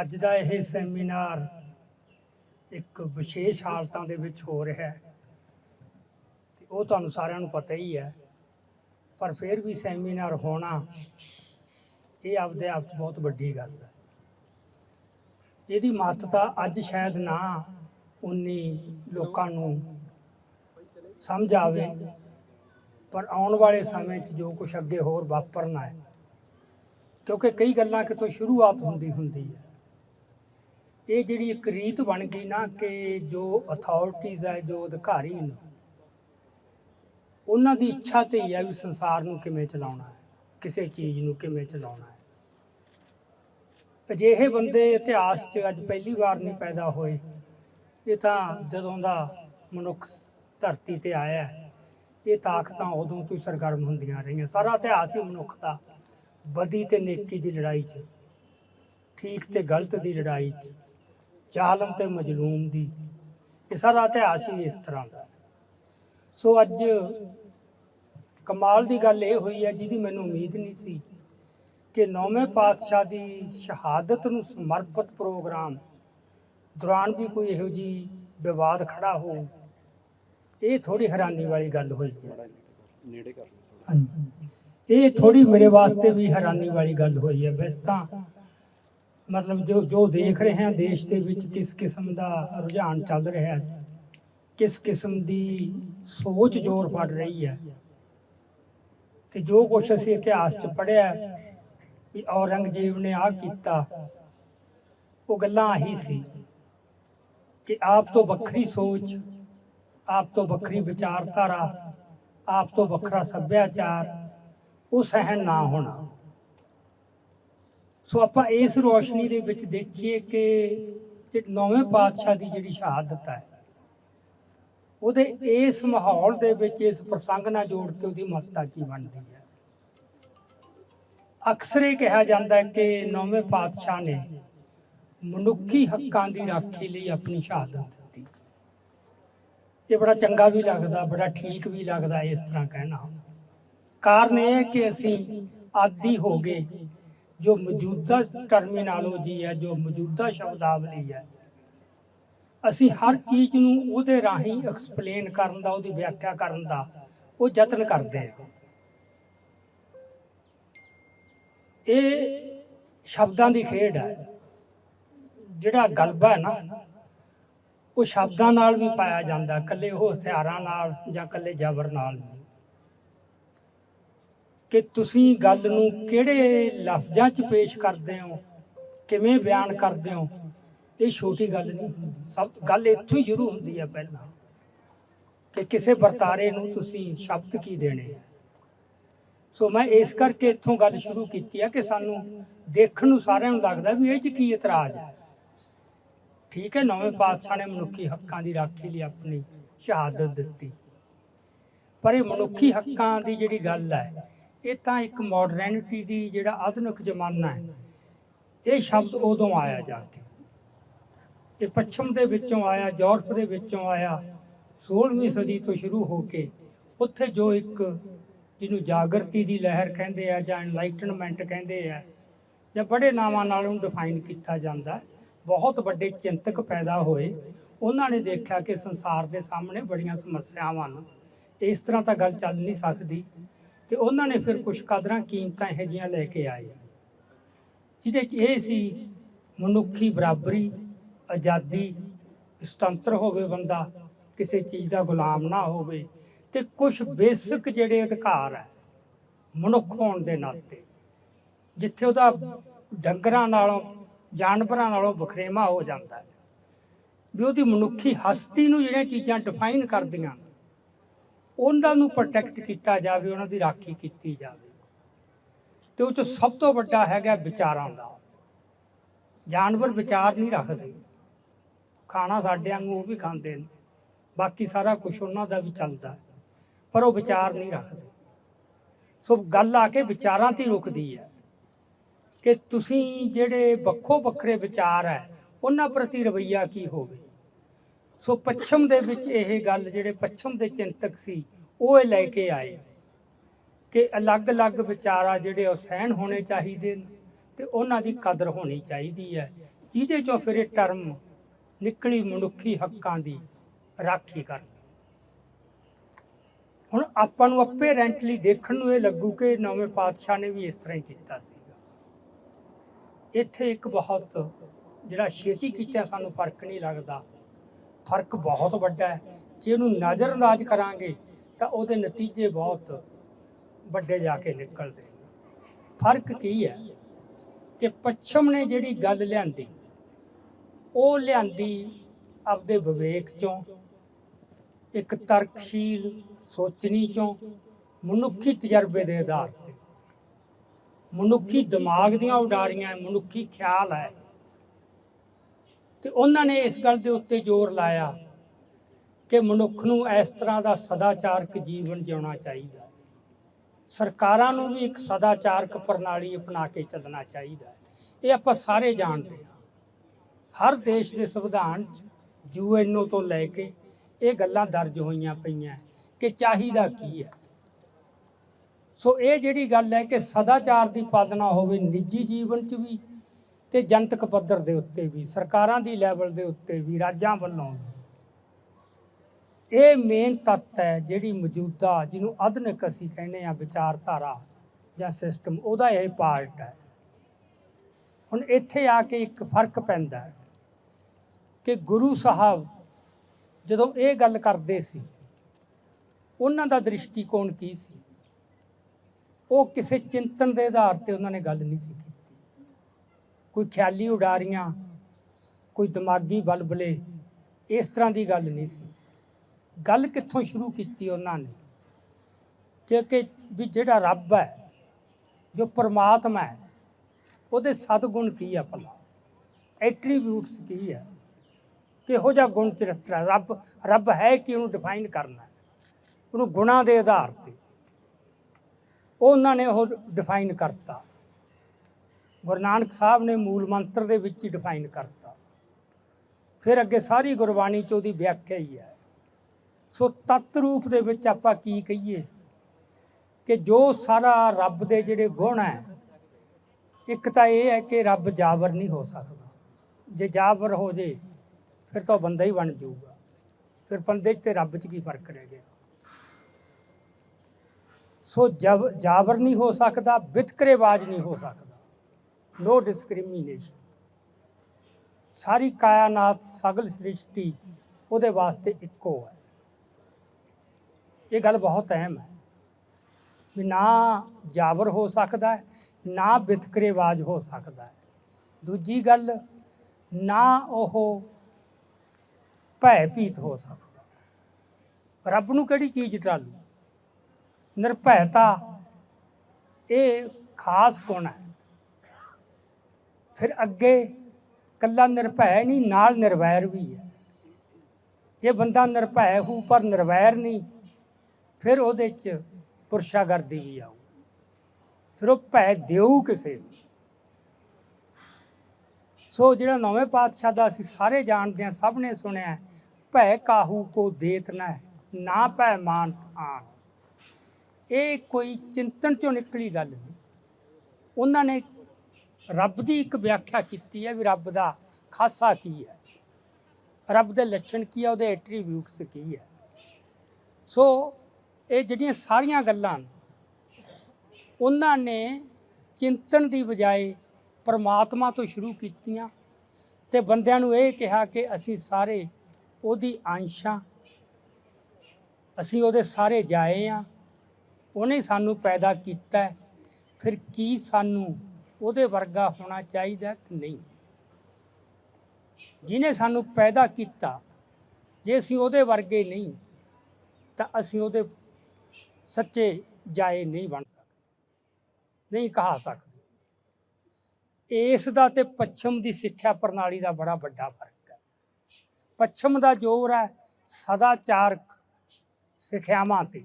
ਅੱਜ ਦਾ ਇਹ ਸੈਮੀਨਾਰ ਇੱਕ ਵਿਸ਼ੇਸ਼ ਹਾਲਤਾਂ ਦੇ ਵਿੱਚ ਹੋ ਰਿਹਾ ਹੈ ਤੇ ਉਹ ਤੁਹਾਨੂੰ ਸਾਰਿਆਂ ਨੂੰ ਪਤਾ ਹੀ ਹੈ। ਪਰ ਫਿਰ ਵੀ ਸੈਮੀਨਾਰ ਹੋਣਾ ਇਹ ਆਪਦੇ ਆਪ 'ਚ ਬਹੁਤ ਵੱਡੀ ਗੱਲ ਹੈ। ਇਹਦੀ ਮਹੱਤਤਾ ਅੱਜ ਸ਼ਾਇਦ ਨਾ ਉਨੀ ਲੋਕਾਂ ਨੂੰ ਸਮਝ ਆਵੇ, ਪਰ ਆਉਣ ਵਾਲੇ ਸਮੇਂ 'ਚ ਜੋ ਕੁਝ ਅੱਗੇ ਹੋਰ ਵਾਪਰਨਾ ਹੈ, ਕਿਉਂਕਿ ਕਈ ਗੱਲਾਂ ਕਿਤੋਂ ਸ਼ੁਰੂਆਤ ਹੁੰਦੀ ਹੁੰਦੀ ਹੈ। ਇਹ ਜਿਹੜੀ ਇੱਕ ਰੀਤ ਬਣ ਗਈ ਨਾ ਕਿ ਜੋ ਅਥਾਰਟੀਜ਼ ਹੈ, ਜੋ ਅਧਿਕਾਰੀ ਨੇ, ਉਹਨਾਂ ਦੀ ਇੱਛਾ ਤੇ ਹੀ ਹੈ ਵੀ ਸੰਸਾਰ ਨੂੰ ਕਿਵੇਂ ਚਲਾਉਣਾ ਹੈ, ਕਿਸੇ ਚੀਜ਼ ਨੂੰ ਕਿਵੇਂ ਚਲਾਉਣਾ ਹੈ। ਅਜਿਹੇ ਬੰਦੇ ਇਤਿਹਾਸ 'ਚ ਅੱਜ ਪਹਿਲੀ ਵਾਰ ਨਹੀਂ ਪੈਦਾ ਹੋਏ। ਇਹ ਤਾਂ ਜਦੋਂ ਦਾ ਮਨੁੱਖ ਧਰਤੀ ਤੇ ਆਇਆ ਇਹ ਤਾਕਤਾਂ ਉਦੋਂ ਤੋਂ ਹੀ ਸਰਗਰਮ ਹੁੰਦੀਆਂ ਰਹੀਆਂ। ਸਾਰਾ ਇਤਿਹਾਸ ਹੀ ਮਨੁੱਖ ਦਾ ਬਦੀ ਤੇ ਨੇਕੀ ਦੀ ਲੜਾਈ 'ਚ, ਠੀਕ ਤੇ ਗਲਤ ਦੀ ਲੜਾਈ 'ਚ। ਜ਼ਾਲਮ ਤੇ ਮਜ਼ਲੂਮ ਦੀ। ਇਹ ਸਾਰਾ ਇਤਿਹਾਸ ਹੀ ਇਸ ਤਰ੍ਹਾਂ ਦਾ। ਸੋ ਅੱਜ ਕਮਾਲ ਦੀ ਗੱਲ ਇਹ ਹੋਈ ਹੈ ਜਿਹਦੀ ਮੈਨੂੰ ਉਮੀਦ ਨਹੀਂ ਸੀ ਕਿ ਨੌਵੇਂ ਪਾਤਸ਼ਾਹ ਦੀ ਸ਼ਹਾਦਤ ਨੂੰ ਸਮਰਪਿਤ ਪ੍ਰੋਗਰਾਮ ਦੌਰਾਨ ਵੀ ਕੋਈ ਇਹੋ ਜੀ ਵਿਵਾਦ ਖੜਾ ਹੋ। ਇਹ ਥੋੜੀ ਹੈਰਾਨੀ ਵਾਲੀ ਗੱਲ ਹੋਈ ਹੈ। ਨੇੜੇ ਕਰ ਹਾਂਜੀ। ਇਹ ਥੋੜੀ ਮੇਰੇ ਵਾਸਤੇ ਵੀ ਹੈਰਾਨੀ ਵਾਲੀ ਗੱਲ ਹੋਈ ਹੈ। ਵੈਸੇ ਤਾਂ ਮਤਲਬ ਜੋ ਜੋ ਦੇਖ ਰਹੇ ਹਾਂ ਦੇਸ਼ ਦੇ ਵਿੱਚ ਕਿਸ ਕਿਸਮ ਦਾ ਰੁਝਾਨ ਚੱਲ ਰਿਹਾ ਹੈ, ਕਿਸ ਕਿਸਮ ਦੀ ਸੋਚ ਜ਼ੋਰ ਫੜ ਰਹੀ ਹੈ, ਤੇ ਜੋ ਕੁਛ ਅਸੀਂ ਇਤਿਹਾਸ 'ਚ ਪੜ੍ਹਿਆ ਵੀ ਔਰੰਗਜ਼ੇਬ ਨੇ ਆਹ ਕੀਤਾ, ਉਹ ਗੱਲਾਂ ਆਹੀ ਸੀ ਕਿ ਆਪ ਤੋਂ ਵੱਖਰੀ ਸੋਚ, ਆਪ ਤੋਂ ਵੱਖਰੀ ਵਿਚਾਰਧਾਰਾ, ਆਪ ਤੋਂ ਵੱਖਰਾ ਸੱਭਿਆਚਾਰ, ਉਹ ਸਹਿਣ ਨਾ ਹੋਣਾ। ਸੋ ਆਪਾਂ ਇਸ ਰੋਸ਼ਨੀ ਦੇ ਵਿੱਚ ਦੇਖੀਏ ਕਿ ਜੇ ਨੌਵੇਂ ਪਾਤਸ਼ਾਹ ਦੀ ਜਿਹੜੀ ਸ਼ਹਾਦਤ ਹੈ, ਉਹਦੇ ਇਸ ਮਾਹੌਲ ਦੇ ਵਿੱਚ, ਇਸ ਪ੍ਰਸੰਗ ਨਾਲ ਜੋੜ ਕੇ ਉਹਦੀ ਮਹੱਤਤਾ ਕੀ ਬਣਦੀ ਹੈ? ਅਕਸਰ ਇਹ ਕਿਹਾ ਜਾਂਦਾ ਕਿ ਨੌਵੇਂ ਪਾਤਸ਼ਾਹ ਨੇ ਮਨੁੱਖੀ ਹੱਕਾਂ ਦੀ ਰਾਖੀ ਲਈ ਆਪਣੀ ਸ਼ਹਾਦਤ ਦਿੱਤੀ। ਇਹ ਬੜਾ ਚੰਗਾ ਵੀ ਲੱਗਦਾ, ਬੜਾ ਠੀਕ ਵੀ ਲੱਗਦਾ ਇਸ ਤਰ੍ਹਾਂ ਕਹਿਣਾ। ਕਾਰਨ ਇਹ ਹੈ ਕਿ ਅਸੀਂ ਆਦੀ ਹੋ ਗਏ ਜੋ ਮੌਜੂਦਾ ਟਰਮੀਨਾਲੋਜੀ ਹੈ, ਜੋ ਮੌਜੂਦਾ ਸ਼ਬਦਾਵਲੀ ਹੈ। ਅਸੀਂ ਹਰ ਚੀਜ਼ ਨੂੰ ਉਹਦੇ ਰਾਹੀਂ ਐਕਸਪਲੇਨ ਕਰਨ ਦਾ, ਉਹਦੀ ਵਿਆਖਿਆ ਕਰਨ ਦਾ, ਉਹ ਯਤਨ ਕਰਦੇ ਹਾਂ। ਇਹ ਸ਼ਬਦਾਂ ਦੀ ਖੇਡ ਹੈ। ਜਿਹੜਾ ਗਲਬਾ ਹੈ ਨਾ, ਉਹ ਸ਼ਬਦਾਂ ਨਾਲ ਵੀ ਪਾਇਆ ਜਾਂਦਾ, ਇਕੱਲੇ ਉਹ ਹਥਿਆਰਾਂ ਨਾਲ ਜਾਂ ਇਕੱਲੇ ਜ਼ਬਰ ਨਾਲ ਨਹੀਂ। ਕਿ ਤੁਸੀਂ ਗੱਲ ਨੂੰ ਕਿਹੜੇ ਲਫ਼ਜ਼ਾਂ 'ਚ ਪੇਸ਼ ਕਰਦੇ ਹੋ? ਕਿਵੇਂ ਬਿਆਨ ਕਰਦੇ ਹੋ? ਇਹ ਛੋਟੀ ਗੱਲ ਨਹੀਂ ਹੁੰਦੀ। ਸਭ ਗੱਲ ਇੱਥੋਂ ਹੀ ਸ਼ੁਰੂ ਹੁੰਦੀ ਹੈ ਪਹਿਲਾਂ ਕਿ ਕਿਸੇ ਵਰਤਾਰੇ ਨੂੰ ਤੁਸੀਂ ਸ਼ਬਦ ਕੀ ਦੇਣੇ ਆ। ਸੋ ਮੈਂ ਇਸ ਕਰਕੇ ਇੱਥੋਂ ਗੱਲ ਸ਼ੁਰੂ ਕੀਤੀ ਹੈ ਕਿ ਸਾਨੂੰ ਦੇਖਣ ਨੂੰ ਸਾਰਿਆਂ ਨੂੰ ਲੱਗਦਾ ਵੀ ਇਹ 'ਚ ਕੀ ਇਤਰਾਜ਼ ਹੈ ਠੀਕ ਹੈ, ਨੌਵੇਂ ਪਾਤਸ਼ਾਹ ਨੇ ਮਨੁੱਖੀ ਹੱਕਾਂ ਦੀ ਰਾਖੀ ਲਈ ਆਪਣੀ ਸ਼ਹਾਦਤ ਦਿੱਤੀ। ਪਰ ਇਹ ਮਨੁੱਖੀ ਹੱਕਾਂ ਦੀ ਜਿਹੜੀ ਗੱਲ ਹੈ ਇਹ ਤਾਂ ਇੱਕ ਮਾਡਰਨਿਟੀ ਦੀ ਜਿਹੜਾ ਆਧੁਨਿਕ ਜ਼ਮਾਨਾ ਹੈ, ਇਹ ਸ਼ਬਦ ਉਦੋਂ ਆਇਆ ਜਾ ਕੇ। ਇਹ ਪੱਛਮ ਦੇ ਵਿੱਚੋਂ ਆਇਆ, ਯੂਰਪ ਦੇ ਵਿੱਚੋਂ ਆਇਆ 16ਵੀਂ ਸਦੀ ਤੋਂ ਸ਼ੁਰੂ ਹੋ ਕੇ ਉੱਥੇ ਜੋ ਇੱਕ ਜਿਹਨੂੰ ਜਾਗਰਤੀ ਦੀ ਲਹਿਰ ਕਹਿੰਦੇ ਆ ਜਾਂ ਐਨਲਾਈਟਨਮੈਂਟ ਕਹਿੰਦੇ ਆ, ਜਾਂ ਬੜੇ ਨਾਵਾਂ ਨਾਲ ਉਹਨੂੰ ਡਿਫਾਈਨ ਕੀਤਾ ਜਾਂਦਾ ਬਹੁਤ ਵੱਡੇ ਚਿੰਤਕ ਪੈਦਾ ਹੋਏ। ਉਹਨਾਂ ਨੇ ਦੇਖਿਆ ਕਿ ਸੰਸਾਰ ਦੇ ਸਾਹਮਣੇ ਬੜੀਆਂ ਸਮੱਸਿਆਵਾਂ ਹਨ। ਇਸ ਤਰ੍ਹਾਂ ਤਾਂ ਗੱਲ ਚੱਲ ਨਹੀਂ ਸਕਦੀ। ਤੇ ਉਹਨਾਂ ਨੇ ਫਿਰ ਕੁਝ ਕਦਰਾਂ ਕੀਮਤਾਂ ਇਹੋ ਜਿਹੀਆਂ ਲੈ ਕੇ ਆਏ। ਜਿਹਦੇ 'ਚ ਇਹ ਸੀ, ਮਨੁੱਖੀ ਬਰਾਬਰੀ, ਆਜ਼ਾਦੀ, ਸੁਤੰਤਰ ਹੋਵੇ ਬੰਦਾ, ਕਿਸੇ ਚੀਜ਼ ਦਾ ਗੁਲਾਮ ਨਾ ਹੋਵੇ ਤੇ ਕੁਝ ਬੇਸਿਕ ਜਿਹੜੇ ਅਧਿਕਾਰ ਹੈ, ਮਨੁੱਖ ਹੋਣ ਦੇ ਨਾਤੇ, ਜਿੱਥੇ ਉਹਦਾ ਡੰਗਰਾਂ ਨਾਲੋਂ, ਜਾਨਵਰਾਂ ਨਾਲੋਂ ਵਖਰੇਵਾ ਹੋ ਜਾਂਦਾ ਹੈ। ਵੀ ਉਹਦੀ ਮਨੁੱਖੀ ਹਸਤੀ ਨੂੰ ਜਿਹੜੀਆਂ ਚੀਜ਼ਾਂ ਡਿਫਾਈਨ ਕਰਦੀਆਂ ਉਹਨਾਂ ਨੂੰ ਪ੍ਰੋਟੈਕਟ ਕੀਤਾ ਜਾਵੇ, ਉਹਨਾਂ ਦੀ ਰਾਖੀ ਕੀਤੀ ਜਾਵੇ। ਤੇ ਉਹ ਚ ਸਭ ਤੋਂ ਵੱਡਾ ਹੈਗਾ ਵਿਚਾਰਾਂ ਦਾ। ਜਾਨਵਰ ਵਿਚਾਰ ਨਹੀਂ ਰੱਖਦੇ। ਖਾਣਾ ਸਾਡੇ ਵਾਂਗੂ ਉਹ ਵੀ ਖਾਂਦੇ ਨੇ। ਬਾਕੀ ਸਾਰਾ ਕੁਝ ਉਹਨਾਂ ਦਾ ਵੀ ਚੱਲਦਾ। ਪਰ ਉਹ ਵਿਚਾਰ ਨਹੀਂ ਰੱਖਦੇ। ਸੋ ਗੱਲ ਆ ਕੇ ਵਿਚਾਰਾਂ ਤੇ ਹੀ ਰੁਕਦੀ ਹੈ ਕਿ ਤੁਸੀਂ ਜਿਹੜੇ ਵੱਖੋ ਵੱਖਰੇ ਵਿਚਾਰ ਹੈ, ਉਹਨਾਂ ਪ੍ਰਤੀ ਰਵੱਈਆ ਕੀ ਹੋਵੇ? ਸੋ ਪੱਛਮ ਦੇ ਵਿੱਚ ਇਹ ਗੱਲ ਜਿਹੜੇ ਪੱਛਮ ਦੇ ਚਿੰਤਕ ਸੀ, ਉਹ ਇਹ ਲੈ ਕੇ ਆਏ ਕਿ ਅਲੱਗ-ਅਲੱਗ ਵਿਚਾਰਾ ਜਿਹੜੇ ਉਹ ਸਹਿਣ ਹੋਣੇ ਚਾਹੀਦੇ ਨੇ ਤੇ ਉਹਨਾਂ ਦੀ ਕਦਰ ਹੋਣੀ ਚਾਹੀਦੀ ਹੈ। ਜਿਹਦੇ ਚੋਂ ਫਿਰ ਇਹ ਟਰਮ ਨਿਕਲੀ ਮਨੁੱਖੀ ਹੱਕਾਂ ਦੀ ਰਾਖੀ ਕਰਨੀ। ਹੁਣ ਆਪਾਂ ਨੂੰ ਆਪੇ ਰੈਂਟਲੀ ਦੇਖਣ ਨੂੰ ਇਹ ਲੱਗੂ ਕਿ ਨਵੇਂ ਪਾਤਸ਼ਾਹ ਨੇ ਵੀ ਇਸ ਤਰ੍ਹਾਂ ਹੀ ਕੀਤਾ ਸੀਗਾ। ਇੱਥੇ ਇੱਕ ਬਹੁਤ ਜਿਹੜਾ ਛੇਤੀ ਕੀਤਾ ਸਾਨੂੰ ਫ਼ਰਕ ਨਹੀਂ ਲੱਗਦਾ। ਫ਼ਰਕ ਬਹੁਤ ਵੱਡਾ ਹੈ। ਜੇ ਉਹਨੂੰ ਨਜ਼ਰਅੰਦਾਜ਼ ਕਰਾਂਗੇ, ਤਾਂ ਉਹਦੇ ਨਤੀਜੇ ਬਹੁਤ ਵੱਡੇ ਜਾ ਕੇ ਨਿਕਲਦੇ ਫ਼ਰਕ ਕੀ ਹੈ ਕਿ ਪੱਛਮ ਨੇ ਜਿਹੜੀ ਗੱਲ ਲਿਆਂਦੀ, ਉਹ ਲਿਆਂਦੀ ਆਪਦੇ ਵਿਵੇਕ ਚੋਂ, ਇੱਕ ਤਰਕਸ਼ੀਲ ਸੋਚਣੀ ਚੋਂ, ਮਨੁੱਖੀ ਤਜਰਬੇ ਦੇ ਆਧਾਰ ਤੇ। ਮਨੁੱਖੀ ਦਿਮਾਗ ਦੀਆਂ ਉਡਾਰੀਆਂ, ਮਨੁੱਖੀ ਖਿਆਲ ਹੈ। ਤੇ ਉਹਨਾਂ ਨੇ ਇਸ ਗੱਲ ਦੇ ਉੱਤੇ ਜ਼ੋਰ ਲਾਇਆ ਕਿ ਮਨੁੱਖ ਨੂੰ ਇਸ ਤਰ੍ਹਾਂ ਦਾ ਸਦਾਚਾਰਕ ਜੀਵਨ ਜਿਉਣਾ ਚਾਹੀਦਾ। ਸਰਕਾਰਾਂ ਨੂੰ ਵੀ ਇੱਕ ਸਦਾਚਾਰਕ ਪ੍ਰਣਾਲੀ ਅਪਣਾ ਕੇ ਚੱਲਣਾ ਚਾਹੀਦਾ। ਇਹ ਆਪਾਂ ਸਾਰੇ ਜਾਣਦੇ ਹਾਂ। ਹਰ ਦੇਸ਼ ਦੇ ਸੰਵਿਧਾਨ 'ਚ ਯੂਐਨਓ ਤੋਂ ਲੈ ਕੇ ਇਹ ਗੱਲਾਂ ਦਰਜ ਹੋਈਆਂ ਪਈਆਂ ਕਿ ਚਾਹੀਦਾ ਕੀ ਹੈ। ਸੋ ਇਹ ਜਿਹੜੀ ਗੱਲ ਹੈ ਕਿ ਸਦਾਚਾਰ ਦੀ ਪਾਲਣਾ ਹੋਵੇ, ਨਿੱਜੀ ਜੀਵਨ 'ਚ ਵੀ ਤੇ ਜਨਤਕ ਪੱਧਰ ਦੇ ਉੱਤੇ ਵੀ, ਸਰਕਾਰਾਂ ਦੀ ਲੈਵਲ ਦੇ ਉੱਤੇ ਵੀ, ਰਾਜਾਂ ਵੱਲੋਂ ਇਹ ਮੇਨ ਤੱਤ ਹੈ ਜਿਹੜੀ ਮੌਜੂਦਾ, ਜਿਹਨੂੰ ਆਧੁਨਿਕ ਅਸੀਂ ਕਹਿੰਦੇ ਆ ਵਿਚਾਰਧਾਰਾ ਜਾਂ ਸਿਸਟਮ ਉਹਦਾ ਇਹ ਪਾਰਟ ਹੈ। ਹੁਣ ਇੱਥੇ ਆ ਕੇ ਇੱਕ ਫ਼ਰਕ ਪੈਂਦਾ ਹੈ ਕਿ ਗੁਰੂ ਸਾਹਿਬ ਜਦੋਂ ਇਹ ਗੱਲ ਕਰਦੇ ਸੀ, ਉਹਨਾਂ ਦਾ ਦ੍ਰਿਸ਼ਟੀਕੋਣ ਕੀ ਸੀ? ਉਹ ਕਿਸੇ ਚਿੰਤਨ ਦੇ ਆਧਾਰ ਤੇ ਉਹਨਾਂ ਨੇ ਗੱਲ ਨਹੀਂ ਸੀ ਕੋਈ ਖਿਆਲੀ ਉਡਾਰੀਆਂ, ਕੋਈ ਦਿਮਾਗੀ ਬਲਬਲੇ ਇਸ ਤਰ੍ਹਾਂ ਦੀ ਗੱਲ ਨਹੀਂ ਸੀ। ਗੱਲ ਕਿੱਥੋਂ ਸ਼ੁਰੂ ਕੀਤੀ ਉਹਨਾਂ ਨੇ? ਕਿ ਕਿ ਵੀ ਜਿਹੜਾ ਰੱਬ ਹੈ, ਜੋ ਪਰਮਾਤਮਾ ਹੈ, ਉਹਦੇ ਸਤਗੁਣ ਕੀ ਆ ਭਲਾ? ਐਟਰੀਬਿਊਟਸ ਕੀ ਹੈ ਕਿਹੋ ਜਿਹਾ ਗੁਣ ਚਰਿੱਤਰ ਹੈ? ਰੱਬ ਰੱਬ ਹੈ ਕਿ ਉਹਨੂੰ ਡਿਫਾਈਨ ਕਰਨਾ ਉਹਨੂੰ ਗੁਣਾਂ ਦੇ ਆਧਾਰ ਤੇ। ਉਹਨਾਂ ਨੇ ਉਹ ਡਿਫਾਈਨ ਕਰਤਾ। ਗੁਰੂ ਨਾਨਕ ਸਾਹਿਬ ਨੇ ਮੂਲ ਮੰਤਰ ਦੇ ਵਿੱਚ ਹੀ ਡਿਫਾਈਨ ਕਰਤਾ। ਫਿਰ ਅੱਗੇ ਸਾਰੀ ਗੁਰਬਾਣੀ ਚ ਉਹਦੀ ਵਿਆਖਿਆ ਹੀ ਹੈ। ਸੋ ਤਤ ਰੂਪ ਦੇ ਵਿੱਚ ਆਪਾਂ ਕੀ ਕਹੀਏ? ਕਿ ਜੋ ਸਾਰਾ ਰੱਬ ਦੇ ਜਿਹੜੇ ਗੁਣ ਹੈ, ਇੱਕ ਤਾਂ ਇਹ ਹੈ ਕਿ ਰੱਬ ਜਾਬਰ ਨਹੀਂ ਹੋ ਸਕਦਾ। ਜੇ ਜਾਬਰ ਹੋ ਜੇ, ਫਿਰ ਤਾਂ ਉਹ ਬੰਦਾ ਹੀ ਬਣ ਜਾਊਗਾ। ਫਿਰ ਬੰਦੇ 'ਚ ਤੇ ਰੱਬ 'ਚ ਕੀ ਫ਼ਰਕ ਰਹਿ ਗਿਆ? ਸੋ ਜਬ, ਜਾਬਰ ਨਹੀਂ ਹੋ ਸਕਦਾ ਵਿਤਕਰੇਬਾਜ਼ ਨਹੀਂ ਹੋ ਸਕਦਾ। ਨੋ ਡਿਸਕ੍ਰਿਮੀਨੇਸ਼ਨ ਸਾਰੀ ਕਾਇਨਾਤ ਸਗਲ ਸ੍ਰਿਸ਼ਟੀ ਉਹਦੇ ਵਾਸਤੇ ਇੱਕੋ ਹੈ। ਇਹ ਗੱਲ ਬਹੁਤ ਅਹਿਮ ਹੈ ਵੀ ਨਾ ਜਾਬਰ ਹੋ ਸਕਦਾ ਹੈ, ਨਾ ਵਿਤਕਰੇਵਾਜ਼ ਹੋ ਸਕਦਾ ਹੈ। ਦੂਜੀ ਗੱਲ, ਨਾ ਉਹ ਭੈ ਭੀਤ ਹੋ ਸਕਦਾ ਰੱਬ ਨੂੰ ਕਿਹੜੀ ਚੀਜ਼ ਟਾਲੂ? ਨਿਰਭੈਤਾ ਇਹ ਖਾਸ ਗੁਣ ਹੈ। ਫਿਰ ਅੱਗੇ ਕੱਲਾ ਨਿਰਭੈ ਨਹੀਂ, ਨਾਲ ਨਿਰਵੈਰ ਵੀ ਹੈ। ਜੇ ਬੰਦਾ ਨਿਰਭੈ ਹੋ ਪਰ ਨਿਰਵੈਰ ਨਹੀਂ, ਫਿਰ ਉਹਦੇ ਚ ਪੁਰਸ਼ਾਗਰਦੀ ਵੀ ਆਊ। ਫਿਰ ਉਹ ਭੈ ਦਿਉ ਕਿਸੇ ਨੂੰ। ਸੋ ਜਿਹੜਾ ਨਵੇਂ ਪਾਤਸ਼ਾਹ ਦਾ ਅਸੀਂ ਸਾਰੇ ਜਾਣਦੇ ਹਾਂ, ਸਭ ਨੇ ਸੁਣਿਆ ਭੈ ਕਾਹੂ ਕੋ ਦੇਤ ਨਾ ਨਾ ਭੈ ਮਾਨ ਆਣ ਇਹ ਕੋਈ ਚਿੰਤਨ ਚੋਂ ਨਿਕਲੀ ਗੱਲ ਨਹੀਂ। ਉਹਨਾਂ ਨੇ ਰੱਬ ਦੀ ਇੱਕ ਵਿਆਖਿਆ ਕੀਤੀ ਹੈ ਵੀ ਰੱਬ ਦਾ ਖਾਸਾ ਕੀ ਹੈ? ਰੱਬ ਦੇ ਲੱਛਣ ਕੀ ਹੈ? ਉਹਦੇ ਐਟਰੀਬਿਊਟਸ ਕੀ ਹੈ? ਸੋ ਇਹ ਜਿਹੜੀਆਂ ਸਾਰੀਆਂ ਗੱਲਾਂ ਉਹਨਾਂ ਨੇ ਚਿੰਤਨ ਦੀ ਬਜਾਏ ਪਰਮਾਤਮਾ ਤੋਂ ਸ਼ੁਰੂ ਕੀਤੀਆਂ ਤੇ ਬੰਦਿਆਂ ਨੂੰ ਇਹ ਕਿਹਾ ਕਿ ਅਸੀਂ ਸਾਰੇ ਉਹਦੀ ਅੰਸ਼ਾਂ, ਅਸੀਂ ਉਹਦੇ ਸਾਰੇ ਜਾਏ ਆ, ਉਹਨੇ ਸਾਨੂੰ ਪੈਦਾ ਕੀਤਾ ਫਿਰ ਕੀ ਸਾਨੂੰ ਉਹਦੇ ਵਰਗਾ ਹੋਣਾ ਚਾਹੀਦਾ ਕਿ ਨਹੀਂ? ਜਿਹਨੇ ਸਾਨੂੰ ਪੈਦਾ ਕੀਤਾ, ਜੇ ਅਸੀਂ ਉਹਦੇ ਵਰਗੇ ਨਹੀਂ, ਤਾਂ ਅਸੀਂ ਉਹਦੇ ਸੱਚੇ ਜਾਏ ਨਹੀਂ ਬਣ ਸਕਦੇ, ਨਹੀਂ ਕਹਾ ਸਕਦੇ। ਇਸ ਦਾ ਤੇ ਪੱਛਮ ਦੀ ਸਿੱਖਿਆ ਪ੍ਰਣਾਲੀ ਦਾ ਬੜਾ ਵੱਡਾ ਫ਼ਰਕ ਹੈ। ਪੱਛਮ ਦਾ ਜ਼ੋਰ ਹੈ ਸਦਾਚਾਰਕ ਸਿੱਖਿਆਵਾਂ ਤੇ।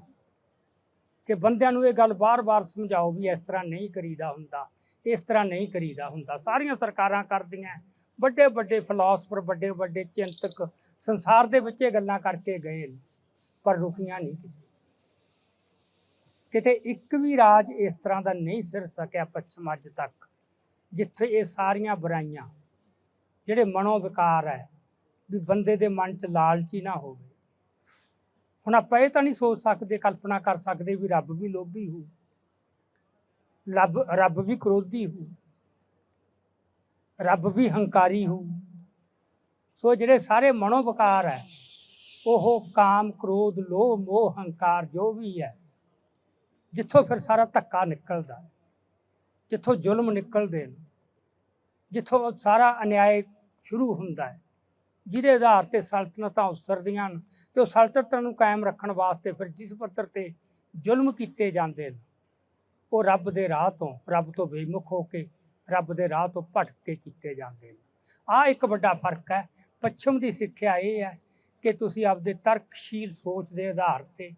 ਕਿ ਬੰਦਿਆਂ ਨੂੰ ਇਹ ਗੱਲ ਬਾਰ-ਬਾਰ ਸਮਝਾਓ ਵੀ ਇਸ ਤਰ੍ਹਾਂ ਨਹੀਂ ਕਰੀਦਾ ਹੁੰਦਾ, ਇਸ ਤਰ੍ਹਾਂ ਨਹੀਂ ਕਰੀਦਾ ਹੁੰਦਾ। ਸਾਰੀਆਂ ਸਰਕਾਰਾਂ ਕਰਦੀਆਂ ਵੱਡੇ ਵੱਡੇ ਫਿਲਾਸਫਰ ਵੱਡੇ ਵੱਡੇ ਚਿੰਤਕ ਸੰਸਾਰ ਦੇ ਵਿੱਚ ਇਹ ਗੱਲਾਂ ਕਰਕੇ ਗਏ ਨੇ, ਪਰ ਰੁਕੀਆਂ ਨਹੀਂ ਕੀਤੀਆਂ ਕਿਤੇ ਇੱਕ ਵੀ ਰਾਜ ਇਸ ਤਰ੍ਹਾਂ ਦਾ ਨਹੀਂ ਸਿਰ ਸਕਿਆ ਪੱਛਮ ਅੱਜ ਤੱਕ, ਜਿੱਥੇ ਇਹ ਸਾਰੀਆਂ ਬੁਰਾਈਆਂ, ਜਿਹੜੇ ਮਨੋ ਵਿਕਾਰ ਹੈ, ਵੀ ਬੰਦੇ ਦੇ ਮਨ 'ਚ ਲਾਲਚੀ ਨਾ ਹੋਵੇ। ਹੁਣ ਆਪਾਂ ਇਹ ਤਾਂ ਨਹੀਂ ਸੋਚ ਸਕਦੇ ਕਲਪਨਾ ਕਰ ਸਕਦੇ ਵੀ ਰੱਬ ਵੀ ਲੋਭੀ ਹੋ ਰੱਬ ਰੱਬ ਵੀ ਕ੍ਰੋਧੀ ਹੋ ਰੱਬ ਵੀ ਹੰਕਾਰੀ ਹੋ ਸੋ ਜਿਹੜੇ ਸਾਰੇ ਮਨੋ ਵਿਕਾਰ ਹੈ ਉਹ ਕਾਮ ਕ੍ਰੋਧ ਲੋਭ ਮੋਹ ਹੰਕਾਰ ਜੋ ਵੀ ਹੈ ਜਿੱਥੋਂ ਫਿਰ ਸਾਰਾ ਧੱਕਾ ਨਿਕਲਦਾ ਹੈ, ਜਿੱਥੋਂ ਜ਼ੁਲਮ ਨਿਕਲਦੇ ਨੇ ਜਿੱਥੋਂ ਸਾਰਾ ਅਨਿਆਏ ਸ਼ੁਰੂ ਹੁੰਦਾ ਹੈ। ਜਿਹਦੇ ਆਧਾਰ ਤੇ ਸਲਤਨਤਾਂ ਉਸਰਦੀਆਂ ਹਨ ਤੇ ਉਹ ਸਲਤਨਤਾਂ ਨੂੰ ਕਾਇਮ ਰੱਖਣ ਵਾਸਤੇ ਫਿਰ ਜਿਸ ਪੱਧਰ ਤੇ ਜ਼ੁਲਮ ਕੀਤੇ ਜਾਂਦੇ ਨੇ ਉਹ ਰੱਬ ਦੇ ਰਾਹ ਤੋਂ, ਰੱਬ ਤੋਂ ਬੇਮੁਖ ਹੋ ਕੇ ਰੱਬ ਦੇ ਰਾਹ ਤੋਂ ਭਟਕ ਕੇ ਕੀਤੇ ਜਾਂਦੇ ਨੇ ਆ ਇੱਕ ਵੱਡਾ ਫ਼ਰਕ ਹੈ। ਪੱਛਮ ਦੀ ਸਿੱਖਿਆ ਇਹ ਹੈ ਕਿ ਤੁਸੀਂ ਆਪਦੇ ਤਰਕਸ਼ੀਲ ਸੋਚ ਦੇ ਆਧਾਰ ਤੇ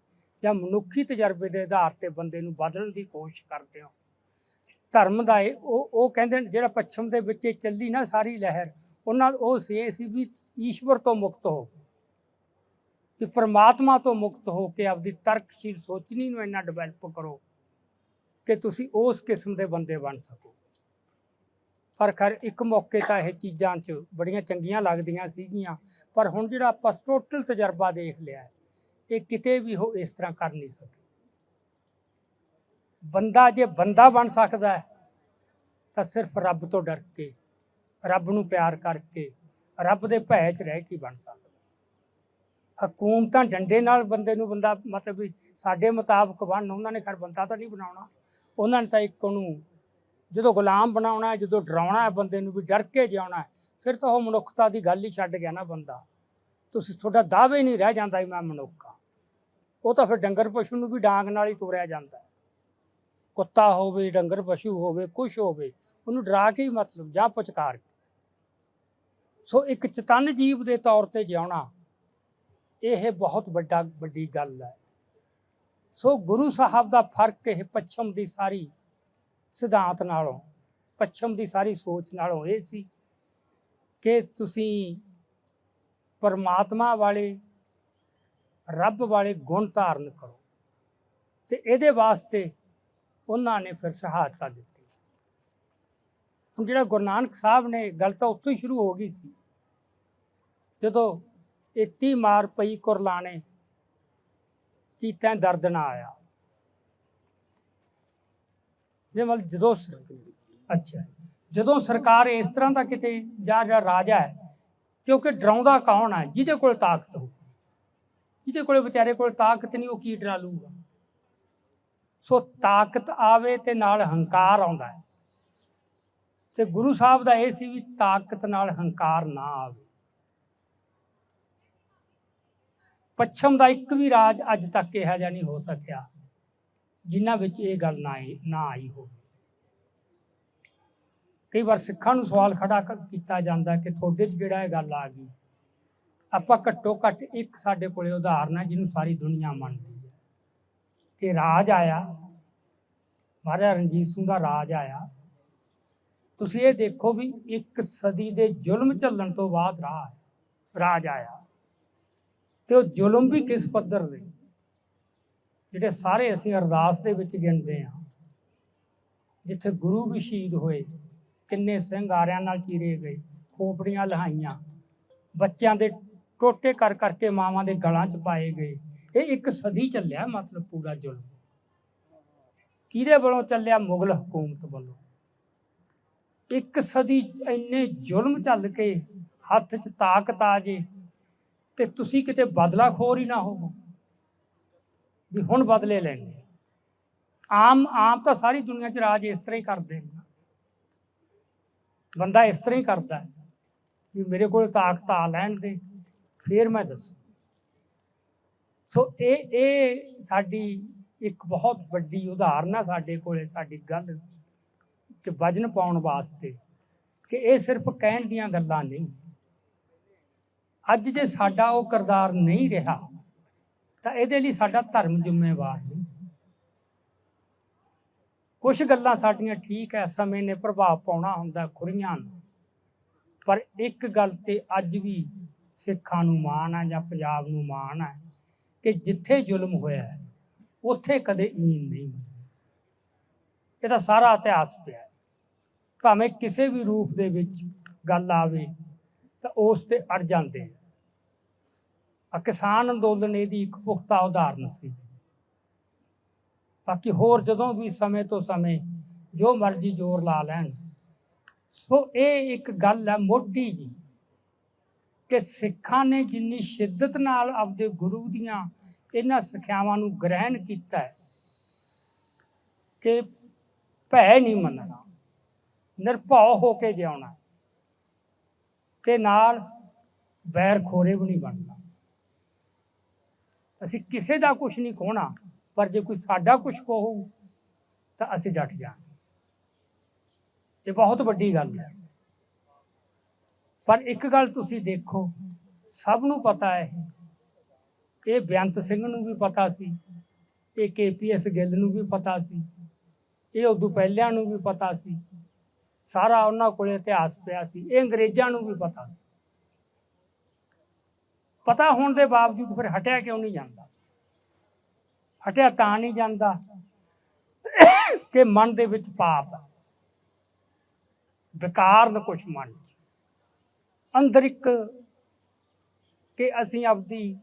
ਜਾਂ ਮਨੁੱਖੀ ਤਜਰਬੇ ਦੇ ਆਧਾਰ ਤੇ ਬੰਦੇ ਨੂੰ ਬਦਲਣ ਦੀ ਕੋਸ਼ਿਸ਼ ਕਰਦੇ ਹੋ। ਧਰਮ ਦਾ ਇਹ, ਉਹ ਉਹ ਕਹਿੰਦੇ ਜਿਹੜਾ ਪੱਛਮ ਦੇ ਵਿੱਚ ਚੱਲੀ ਨਾ ਸਾਰੀ ਲਹਿਰ, ਉਹਨਾਂ, ਉਹ ਸੀ ਸੀ ਵੀ ਈਸ਼ਵਰ ਤੋਂ ਮੁਕਤ ਹੋ ਕਿ ਪ੍ਰਮਾਤਮਾ ਤੋਂ ਮੁਕਤ ਹੋ ਕੇ ਆਪਦੀ ਤਰਕਸ਼ੀਲ ਸੋਚਣੀ ਨੂੰ ਇੰਨਾ ਡਿਵੈਲਪ ਕਰੋ ਕਿ ਤੁਸੀਂ ਉਸ ਕਿਸਮ ਦੇ ਬੰਦੇ ਬਣ ਸਕੋ। ਪਰ ਖੈਰ, ਇੱਕ ਮੌਕੇ ਤਾਂ ਇਹ ਚੀਜ਼ਾਂ 'ਚ ਬੜੀਆਂ ਚੰਗੀਆਂ ਲੱਗਦੀਆਂ ਸੀਗੀਆਂ, ਪਰ ਹੁਣ ਜਿਹੜਾ ਆਪਾਂ ਟੋਟਲ ਤਜਰਬਾ ਦੇਖ ਲਿਆ ਇਹ ਕਿਤੇ ਵੀ ਉਹ ਇਸ ਤਰ੍ਹਾਂ ਕਰ ਨਹੀਂ ਸਕੇ। ਬੰਦਾ ਜੇ ਬੰਦਾ ਬਣ ਸਕਦਾ ਹੈ, ਤਾਂ ਸਿਰਫ ਰੱਬ ਤੋਂ ਡਰ ਕੇ, ਰੱਬ ਨੂੰ ਪਿਆਰ ਕਰਕੇ ਰੱਬ ਦੇ ਭੈ 'ਚ ਰਹਿ ਕੇ ਬਣ ਸਕਦਾ? ਹਕੂਮਤਾਂ ਡੰਡੇ ਨਾਲ ਬੰਦੇ ਨੂੰ ਬੰਦਾ ਮਤਲਬ ਵੀ ਸਾਡੇ ਮੁਤਾਬਕ ਬਣਨ, ਉਹਨਾਂ ਨੇ ਖਰ ਬੰਦਾ ਤਾਂ ਨਹੀਂ ਬਣਾਉਣਾ। ਉਹਨਾਂ ਨੇ ਤਾਂ ਇੱਕ ਉਹਨੂੰ ਜਦੋਂ ਗੁਲਾਮ ਬਣਾਉਣਾ ਹੈ, ਜਦੋਂ ਡਰਾਉਣਾ ਹੈ ਬੰਦੇ ਨੂੰ ਵੀ ਡਰ ਕੇ ਜਿਉਣਾ ਹੈ, ਫਿਰ ਤਾਂ ਉਹ ਮਨੁੱਖਤਾ ਦੀ ਗੱਲ ਹੀ ਛੱਡ ਗਿਆ ਨਾ ਬੰਦਾ। ਤੁਸੀਂ ਤੁਹਾਡਾ ਦਾਅਵੇ ਨਹੀਂ ਰਹਿ ਜਾਂਦਾ ਵੀ ਮੈਂ ਮਨੁੱਖ ਹਾਂ। ਉਹ ਤਾਂ ਫਿਰ ਡੰਗਰ ਪਸ਼ੂ ਨੂੰ ਵੀ ਡਾਂਗ ਨਾਲ ਹੀ ਤੋਰਿਆ ਜਾਂਦਾ ਕੁੱਤਾ ਹੋਵੇ, ਡੰਗਰ ਪਸ਼ੂ ਹੋਵੇ, ਕੁਛ ਹੋਵੇ, ਉਹਨੂੰ ਡਰਾ ਕੇ ਹੀ ਮਤਲਬ ਜਾਂ ਪੁਚਕਾਰ ਕੇ। ਸੋ ਇੱਕ ਚਤਨ ਜੀਵ ਦੇ ਤੌਰ ਤੇ ਜਿਉਣਾ, ਇਹ ਬਹੁਤ ਵੱਡਾ, ਵੱਡੀ ਗੱਲ ਹੈ। ਸੋ ਗੁਰੂ ਸਾਹਿਬ ਦਾ ਫ਼ਰਕ ਇਹ ਪੱਛਮ ਦੀ ਸਾਰੀ ਸਿਧਾਂਤ ਨਾਲੋਂ, ਪੱਛਮ ਦੀ ਸਾਰੀ ਸੋਚ ਨਾਲੋਂ ਇਹ ਸੀ ਕਿ ਤੁਸੀਂ ਪਰਮਾਤਮਾ ਵਾਲੇ, ਰੱਬ ਵਾਲੇ ਗੁਣ ਧਾਰਨ ਕਰੋ ਤੇ ਇਹਦੇ ਵਾਸਤੇ ਉਹਨਾਂ ਨੇ ਫਿਰ ਸ਼ਹਾਦਤਾਂ ਦਿੱਤੀ। ਹੁਣ ਜਿਹੜਾ ਗੁਰੂ ਨਾਨਕ ਸਾਹਿਬ ਨੇ ਗੱਲ ਤਾਂ ਉੱਥੋਂ ਹੀ ਸ਼ੁਰੂ ਹੋ ਗਈ ਸੀ। ਜਦੋਂ ਇੱਤੀ ਮਾਰ ਪਈ ਕੁਰਲਾਣੇ, ਕੀਤਿਆਂ ਦਰਦ ਨਾ ਆਇਆ। ਜੇ ਮਤਲਬ ਜਦੋਂ ਅੱਛਾ, ਜਦੋਂ ਸਰਕਾਰ ਇਸ ਤਰ੍ਹਾਂ ਦਾ ਕਿਤੇ ਜਾਂ ਜਾਂ ਰਾਜਾ ਹੈ, ਕਿਉਂਕਿ ਡਰਾਉਂਦਾ ਕੌਣ ਹੈ? ਜਿਹਦੇ ਕੋਲ ਤਾਕਤ ਹੋ ਜਿਹਦੇ ਕੋਲ ਵਿਚਾਰੇ ਕੋਲ ਤਾਕਤ ਨਹੀਂ, ਉਹ ਕੀ ਡਰਾ ਲੂਗਾ ਸੋ ਤਾਕਤ ਆਵੇ ਤੇ ਨਾਲ ਹੰਕਾਰ ਆਉਂਦਾ ਹੈ। ਤੇ ਗੁਰੂ ਸਾਹਿਬ ਦਾ ਇਹ ਸੀ ਵੀ ਤਾਕਤ ਨਾਲ ਹੰਕਾਰ ਨਾ ਆਵੇ। ਪੱਛਮ ਦਾ ਇੱਕ ਵੀ ਰਾਜ ਅੱਜ ਤੱਕ ਇਹੋ ਜਿਹਾ ਨਹੀਂ ਹੋ ਸਕਿਆ, ਜਿਨ੍ਹਾਂ ਵਿੱਚ ਇਹ ਗੱਲ ਨਾ ਆਈ ਨਾ ਆਈ ਹੋਵੇ। ਕਈ ਵਾਰ ਸਿੱਖਾਂ ਨੂੰ ਸਵਾਲ ਖੜਾ ਕੀਤਾ ਜਾਂਦਾ ਕਿ ਤੁਹਾਡੇ 'ਚ ਕਿਹੜਾ ਇਹ ਗੱਲ ਆ ਗਈ? ਆਪਾਂ ਘੱਟੋ ਘੱਟ ਇੱਕ ਸਾਡੇ ਕੋਲੇ ਉਦਾਹਰਨ ਹੈ, ਜਿਹਨੂੰ ਸਾਰੀ ਦੁਨੀਆ ਮੰਨਦੀ ਹੈ। ਕਿ ਰਾਜ ਆਇਆ, ਮਹਾਰਾਜਾ ਰਣਜੀਤ ਸਿੰਘ ਦਾ ਰਾਜ ਆਇਆ ਤੁਸੀਂ ਇਹ ਦੇਖੋ ਵੀ ਇੱਕ ਸਦੀ ਦੇ ਜ਼ੁਲਮ ਝੱਲਣ ਤੋਂ ਬਾਅਦ ਰਾਜ ਰਾਜ ਆਇਆ। ਤੇ ਉਹ ਜ਼ੁਲਮ ਵੀ ਕਿਸ ਪੱਧਰ ਦੇ? ਜਿਹੜੇ ਸਾਰੇ ਅਸੀਂ ਅਰਦਾਸ ਦੇ ਵਿੱਚ ਗਿਣਦੇ ਹਾਂ, ਜਿੱਥੇ ਗੁਰੂ ਵੀ ਸ਼ਹੀਦ ਹੋਏ, ਕਿੰਨੇ ਸਿੰਘ ਆਰਿਆਂ ਨਾਲ ਚੀਰੇ ਗਏ, ਖੋਪੜੀਆਂ ਲਹਾਈਆਂ, ਬੱਚਿਆਂ ਦੇ ਟੋਟੇ ਕਰ ਕਰਕੇ ਮਾਵਾਂ ਦੇ ਗਲਾਂ 'ਚ ਪਾਏ ਗਏ, ਇਹ ਇੱਕ ਸਦੀ ਚੱਲਿਆ ਮਤਲਬ ਪੂਰਾ ਜ਼ੁਲਮ। ਕਿਹਦੇ ਵੱਲੋਂ ਚੱਲਿਆ? ਮੁਗਲ ਹਕੂਮਤ ਵੱਲੋਂ। ਇੱਕ ਸਦੀ ਇੰਨੇ ਜ਼ੁਲਮ ਚੱਲ ਕੇ ਹੱਥ 'ਚ ਤਾਕਤ ਆ ਜੇ ਤੇ ਤੁਸੀਂ ਕਿਤੇ ਬਦਲਾ ਖੋਰ ਹੀ ਨਾ ਹੋਵੋ। ਵੀ ਹੁਣ ਬਦਲੇ ਲੈਣੇ। ਆਮ ਆਮ ਤਾਂ ਸਾਰੀ ਦੁਨੀਆ 'ਚ ਰਾਜ ਇਸ ਤਰ੍ਹਾਂ ਹੀ ਕਰਦੇ ਨੇ। ਬੰਦਾ ਇਸ ਤਰ੍ਹਾਂ ਹੀ ਕਰਦਾ ਹੈ ਵੀ ਮੇਰੇ ਕੋਲ ਤਾਕਤ ਆ ਲੈਣ ਦੇ, ਫਿਰ ਮੈਂ ਦੱਸੂ। ਸੋ ਇਹ ਇਹ ਸਾਡੀ ਇੱਕ ਬਹੁਤ ਵੱਡੀ ਉਦਾਹਰਨ ਆ ਸਾਡੇ ਕੋਲੇ, ਸਾਡੀ ਗੱਲ। ਚ ਵਜਨ ਪਾਉਣ ਵਾਸਤੇ ਕਿ ਇਹ ਸਿਰਫ ਕਹਿਣ ਦੀਆਂ ਗੱਲਾਂ ਨਹੀਂ। ਅੱਜ ਜੇ ਸਾਡਾ ਉਹ ਕਿਰਦਾਰ ਨਹੀਂ ਰਿਹਾ, ਤਾਂ ਇਹਦੇ ਲਈ ਸਾਡਾ ਧਰਮ ਜ਼ਿੰਮੇਵਾਰ ਨਹੀਂ। ਕੁਝ ਗੱਲਾਂ ਸਾਡੀਆਂ ਠੀਕ ਹੈ ਸਮੇਂ ਨੇ ਪ੍ਰਭਾਵ ਪਾਉਣਾ ਹੁੰਦਾ ਖੁਰੀਆਂ ਨੂੰ, ਪਰ ਇੱਕ ਗੱਲ ਤੇ ਅੱਜ ਵੀ ਸਿੱਖਾਂ ਨੂੰ ਮਾਣ ਹੈ ਜਾਂ ਪੰਜਾਬ ਨੂੰ ਮਾਣ ਹੈ ਕਿ ਜਿੱਥੇ ਜ਼ੁਲਮ ਹੋਇਆ, ਉੱਥੇ ਕਦੇ ਈਨ ਨਹੀਂ ਮਿਲੀ ਇਹਦਾ ਸਾਰਾ ਇਤਿਹਾਸ ਪਿਆ। ਭਾਵੇਂ ਕਿਸੇ ਵੀ ਰੂਪ ਦੇ ਵਿੱਚ ਗੱਲ ਆਵੇ, ਤਾਂ ਉਸ ਤੇ ਅੜ ਜਾਂਦੇ ਆ। ਕਿਸਾਨ ਅੰਦੋਲਨ ਇਹਦੀ ਇੱਕ ਪੁਖਤਾ ਉਦਾਹਰਨ ਸੀ। ਬਾਕੀ ਹੋਰ ਜਦੋਂ ਵੀ ਸਮੇਂ ਤੋਂ ਸਮੇਂ ਜੋ ਮਰਜ਼ੀ ਜ਼ੋਰ ਲਾ ਲੈਣ, ਸੋ ਇਹ ਇੱਕ ਗੱਲ ਹੈ ਮੋਢੀ ਜੀ ਕਿ ਸਿੱਖਾਂ ਨੇ ਜਿੰਨੀ ਸ਼ਿੱਦਤ ਨਾਲ ਆਪਦੇ ਗੁਰੂ ਦੀਆਂ ਇਹਨਾਂ ਸਿੱਖਿਆਵਾਂ ਨੂੰ ਗ੍ਰਹਿਣ ਕੀਤਾ ਹੈ ਕਿ ਭੈ ਨਹੀਂ ਮੰਨਣਾ। ਨਿਰਭਉ ਹੋ ਕੇ ਜਿਉਣਾ। ਤੇ ਨਾਲ ਬੈਰ ਖੋਰੇ ਵੀ ਨਹੀਂ ਬਣਨਾ। ਅਸੀਂ ਕਿਸੇ ਦਾ ਕੁਝ ਨਹੀਂ ਖੋਣਾ, ਪਰ ਜੇ ਕੋਈ ਸਾਡਾ ਕੁਝ ਕਹੂ, ਤਾਂ ਅਸੀਂ ਡਟ ਜਾਾਂਗੇ ਇਹ ਬਹੁਤ ਵੱਡੀ ਗੱਲ ਹੈ। ਪਰ ਇੱਕ ਗੱਲ ਤੁਸੀਂ ਦੇਖੋ, ਸਭ ਨੂੰ ਪਤਾ ਹੈ, ਇਹ। ਬੇਅੰਤ ਸਿੰਘ ਨੂੰ ਵੀ ਪਤਾ ਸੀ, ਇਹ ਕੇਪੀਐਸ ਗਿੱਲ ਨੂੰ ਵੀ ਪਤਾ ਸੀ, ਇਹ ਉਦੋਂ ਪਹਿਲਿਆਂ ਨੂੰ ਵੀ ਪਤਾ ਸੀ ਸਾਰਾ ਉਹਨਾਂ ਕੋਲ ਇਤਿਹਾਸ ਪਿਆ ਸੀ, ਇਹ ਅੰਗਰੇਜ਼ਾਂ ਨੂੰ ਵੀ ਪਤਾ ਸੀ। ਪਤਾ ਹੋਣ ਦੇ ਬਾਵਜੂਦ ਫਿਰ ਹਟਿਆ ਕਿਉਂ ਨਹੀਂ ਜਾਂਦਾ? ਹਟਿਆ ਤਾਂ ਨਹੀਂ ਜਾਂਦਾ ਕਿ ਮਨ ਦੇ ਵਿੱਚ ਪਾਪ ਹੈ ਵਿਕਾਰ ਨਾ ਕੁਛ ਮਨ ਚ। ਅੰਦਰ ਇੱਕ ਕਿ ਅਸੀਂ ਆਪਦੀ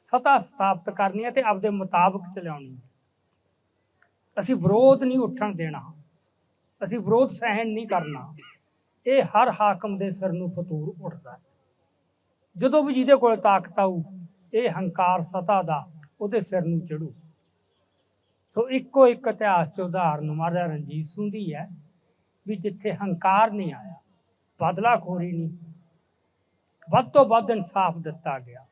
ਸਤਾ ਸਥਾਪਿਤ ਕਰਨੀ ਹੈ ਤੇ ਆਪਦੇ ਮੁਤਾਬਕ ਚਲਾਉਣੀ ਹੈ। ਅਸੀਂ ਵਿਰੋਧ ਨਹੀਂ ਉੱਠਣ ਦੇਣਾ। ਅਸੀਂ ਵਿਰੋਧ ਸਹਿਣ ਨਹੀਂ ਕਰਨਾ। ਇਹ ਹਰ ਹਾਕਮ ਦੇ ਸਿਰ ਨੂੰ ਫਤੂਰ ਉੱਠਦਾ ਹੈ। ਜਦੋਂ ਵੀ ਜਿਹਦੇ ਕੋਲ ਤਾਕਤ ਆਊ, ਇਹ ਹੰਕਾਰ ਸਤਾ ਦਾ ਉਹਦੇ ਸਿਰ ਨੂੰ ਚੜੂ। ਸੋ ਇੱਕੋ ਇੱਕ ਇਤਿਹਾਸ ਚ ਉਦਾਹਰਨ ਮਹਾਰਾਜਾ ਰਣਜੀਤ ਸਿੰਘ ਦੀ ਹੈ ਵੀ ਜਿੱਥੇ ਹੰਕਾਰ ਨਹੀਂ ਆਇਆ ਬਦਲਾਖੋਰੀ ਨਹੀਂ, ਵੱਧ ਤੋਂ ਵੱਧ ਇਨਸਾਫ ਦਿੱਤਾ ਗਿਆ।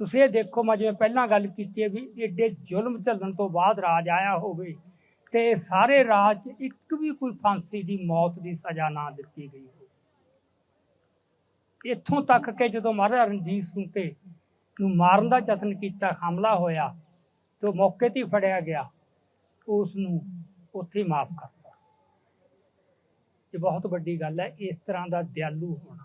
ਤੁਸੀਂ ਇਹ ਦੇਖੋ ਮੈਂ ਜਿਵੇਂ ਪਹਿਲਾਂ ਗੱਲ ਕੀਤੀ ਹੈ ਵੀ ਏਡੇ ਜ਼ੁਲਮ ਝੱਲਣ ਤੋਂ ਬਾਅਦ ਰਾਜ ਆਇਆ ਹੋਵੇ ਤੇ ਸਾਰੇ ਰਾਜ 'ਚ ਇੱਕ ਵੀ ਕੋਈ ਫਾਂਸੀ ਦੀ ਮੌਤ ਦੀ ਸਜ਼ਾ ਨਾ ਦਿੱਤੀ ਗਈ ਹੋਵੇ। ਇੱਥੋਂ ਤੱਕ ਕਿ ਜਦੋਂ ਮਹਾਰਾਜਾ ਰਣਜੀਤ ਸਿੰਘ ਤੇ ਨੂੰ ਮਾਰਨ ਦਾ ਯਤਨ ਕੀਤਾ, ਹਮਲਾ ਹੋਇਆ ਤੇ ਉਹ ਮੌਕੇ ਤੇ ਫੜਿਆ ਗਿਆ ਉਸ ਨੂੰ ਉੱਥੇ ਮਾਫ ਕਰਤਾ ਇਹ ਬਹੁਤ ਵੱਡੀ ਗੱਲ ਹੈ, ਇਸ ਤਰ੍ਹਾਂ ਦਾ ਦਿਆਲੂ ਹੋਣਾ।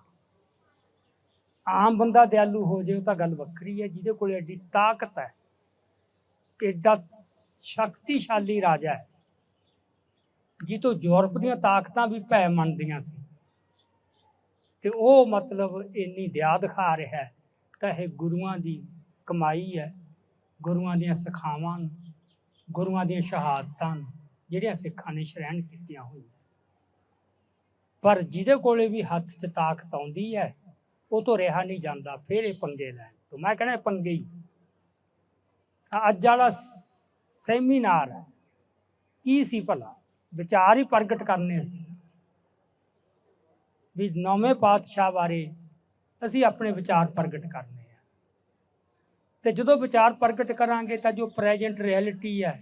ਆਮ ਬੰਦਾ ਦਿਆਲੂ ਹੋ ਜੇ, ਉਹ ਤਾਂ ਗੱਲ ਵੱਖਰੀ ਹੈ, ਜਿਹਦੇ ਕੋਲ ਐਡੀ ਤਾਕਤ ਹੈ, ਐਡਾ ਸ਼ਕਤੀਸ਼ਾਲੀ ਰਾਜਾ ਹੈ ਜਿੱਤੋਂ ਯੂਰਪ ਦੀਆਂ ਤਾਕਤਾਂ ਵੀ ਭੈ ਮੰਨਦੀਆਂ ਸੀ। ਤੇ ਉਹ ਮਤਲਬ ਇੰਨੀ ਦਿਆ ਦਿਖਾ ਰਿਹਾ ਤਾਂ ਇਹ ਗੁਰੂਆਂ ਦੀ ਕਮਾਈ ਹੈ, ਗੁਰੂਆਂ ਦੀਆਂ ਸਿਖਾਵਾਂ ਗੁਰੂਆਂ ਦੀਆਂ ਸ਼ਹਾਦਤਾਂ ਨੂੰ, ਜਿਹੜੀਆਂ ਸਿੱਖਾਂ ਨੇ ਸ਼ਰਹਿਣ ਕੀਤੀਆਂ ਹੋਈਆਂ। ਪਰ ਜਿਹਦੇ ਕੋਲੇ ਵੀ ਹੱਥ 'ਚ ਤਾਕਤ ਆਉਂਦੀ ਹੈ, ਉਹ ਤੋਂ ਰਿਹਾ ਨਹੀਂ ਜਾਂਦਾ, ਫਿਰ ਇਹ ਪੰਗੇ ਲੈਣ ਤੋਂ। ਮੈਂ ਕਹਿੰਦਾ ਪੰਗੇ ਹੀ। ਅੱਜ ਵਾਲਾ ਸੈਮੀਨਾਰ ਕੀ ਸੀ ਭਲਾ? ਵਿਚਾਰ ਹੀ ਪ੍ਰਗਟ ਕਰਨੇ ਵੀ ਨੌਵੇਂ ਪਾਤਸ਼ਾਹ ਬਾਰੇ ਅਸੀਂ ਆਪਣੇ ਵਿਚਾਰ ਪ੍ਰਗਟ ਕਰਨੇ ਆ। ਤੇ ਜਦੋਂ ਵਿਚਾਰ ਪ੍ਰਗਟ ਕਰਾਂਗੇ ਤਾਂ ਜੋ ਪ੍ਰੈਜ਼ੈਂਟ ਰਿਐਲਿਟੀ ਹੈ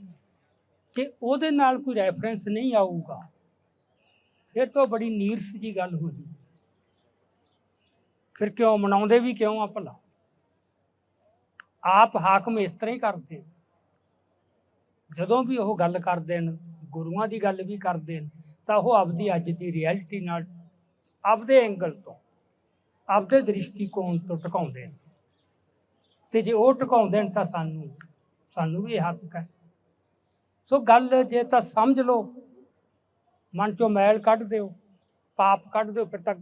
ਕਿ ਉਹਦੇ ਨਾਲ ਕੋਈ ਰੈਫਰੈਂਸ ਨਹੀਂ ਆਊਗਾ, ਫਿਰ ਤੋਂ ਬੜੀ ਨੀਰਸ ਜੀ ਗੱਲ ਹੋ ਜੂ। ਫਿਰ ਕਿਉਂ ਮਨਾਉਂਦੇ ਵੀ ਕਿਉਂ ਆ ਭਲਾ? ਆਪ ਹਾਕਮ ਇਸ ਤਰ੍ਹਾਂ ਹੀ ਕਰਦੇ। ਜਦੋਂ ਵੀ ਉਹ ਗੱਲ ਕਰਦੇ ਨੇ ਗੁਰੂਆਂ ਦੀ ਗੱਲ ਵੀ ਕਰਦੇ ਨੇ, ਤਾਂ ਉਹ ਆਪਦੀ ਅੱਜ ਦੀ ਰਿਐਲਿਟੀ ਨਾਲ ਆਪਦੇ ਐਂਗਲ ਤੋਂ, ਆਪਦੇ ਦ੍ਰਿਸ਼ਟੀਕੋਣ ਤੋਂ ਟਿਕਾਉਂਦੇ ਨੇ। ਤੇ ਜੇ ਉਹ ਟਿਕਾਉਂਦੇ ਨੇ ਤਾਂ ਸਾਨੂੰ ਸਾਨੂੰ ਵੀ ਹੱਕ ਹੈ। ਸੋ ਗੱਲ ਜੇ ਤਾਂ ਸਮਝ ਲਓ, ਮਨ ਚੋਂ ਮੈਲ ਕੱਢ ਦਿਓ, ਪਾਪ ਕੱਢ ਦਿਓ, ਫਿਰ ਤੱਕ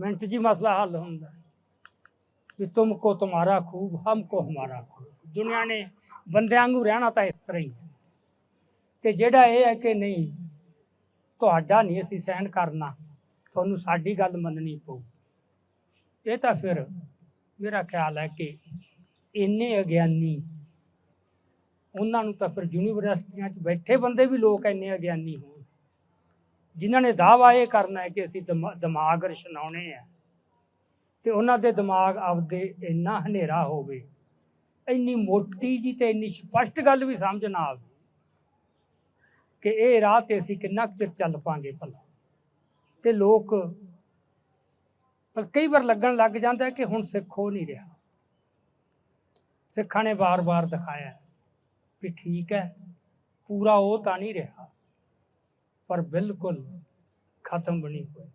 ਮਿੰਟ ਜੀ ਮਸਲਾ ਹੱਲ ਹੁੰਦਾ। ਹੈ ਵੀ ਤੁਮਕੋ ਤੁਮਾਰਾ ਖੂਬ ਹਮਕੋ ਹਮਾਰਾ ਖੂਬ। ਦੁਨੀਆ ਨੇ ਬੰਦਿਆਂ ਨੂੰ ਰਹਿਣਾ ਤਾਂ ਇਸ ਤਰ੍ਹਾਂ ਹੀ ਹੈ। ਤੇ ਜਿਹੜਾ ਇਹ ਹੈ ਕਿ ਨਹੀਂ, ਤੁਹਾਡਾ ਨਹੀਂ ਅਸੀਂ ਸਹਿਣ ਕਰਨਾ, ਤੁਹਾਨੂੰ ਸਾਡੀ ਗੱਲ ਮੰਨਣੀ ਪਊ। ਇਹ ਤਾਂ ਫਿਰ ਮੇਰਾ ਖਿਆਲ ਹੈ ਕਿ ਇੰਨੇ ਅਗਿਆਨੀ, ਉਹਨਾਂ ਨੂੰ ਤਾਂ ਫਿਰ ਯੂਨੀਵਰਸਿਟੀਆਂ 'ਚ ਬੈਠੇ ਬੰਦੇ ਵੀ ਲੋਕ ਇੰਨੇ ਅਗਿਆਨੀ ਹੋਣ, ਜਿਨ੍ਹਾਂ ਨੇ ਦਾਅਵਾ ਇਹ ਕਰਨਾ ਹੈ ਕਿ ਅਸੀਂ ਦਿਮਾ- ਦਿਮਾਗ ਰਸ਼ਨਾਉਣੇ ਆ, ਤੇ ਉਹਨਾਂ ਦੇ ਦਿਮਾਗ ਆਪਦੇ ਇੰਨਾ ਹਨੇਰਾ ਹੋਵੇ, ਇੰਨੀ ਮੋਟੀ ਜੀ ਤੇ ਇੰਨੀ ਸਪਸ਼ਟ ਗੱਲ ਵੀ ਸਮਝ ਨਾ ਆਵੇ। ਕਿ ਇਹ ਰਾਹ ਤੇ ਅਸੀਂ ਕਿੰਨਾ ਕੁ ਚਿਰ ਚੱਲ ਪਾਂਗੇ ਭਲਾ। ਤੇ ਲੋਕ, ਪਰ ਕਈ ਵਾਰ ਲੱਗਣ ਲੱਗ ਜਾਂਦਾ ਕਿ ਹੁਣ ਸਿੱਖ ਹੋ ਨਹੀਂ ਰਿਹਾ। ਸਿੱਖਾਂ ਨੇ ਵਾਰ-ਵਾਰ ਦਿਖਾਇਆ ਹੈ ਵੀ ਠੀਕ ਹੈ, ਪੂਰਾ ਉਹ ਤਾਂ ਨਹੀਂ ਰਿਹਾ, ਪਰ ਬਿਲਕੁਲ ਖਤਮ ਬਣੀ ਹੋਈ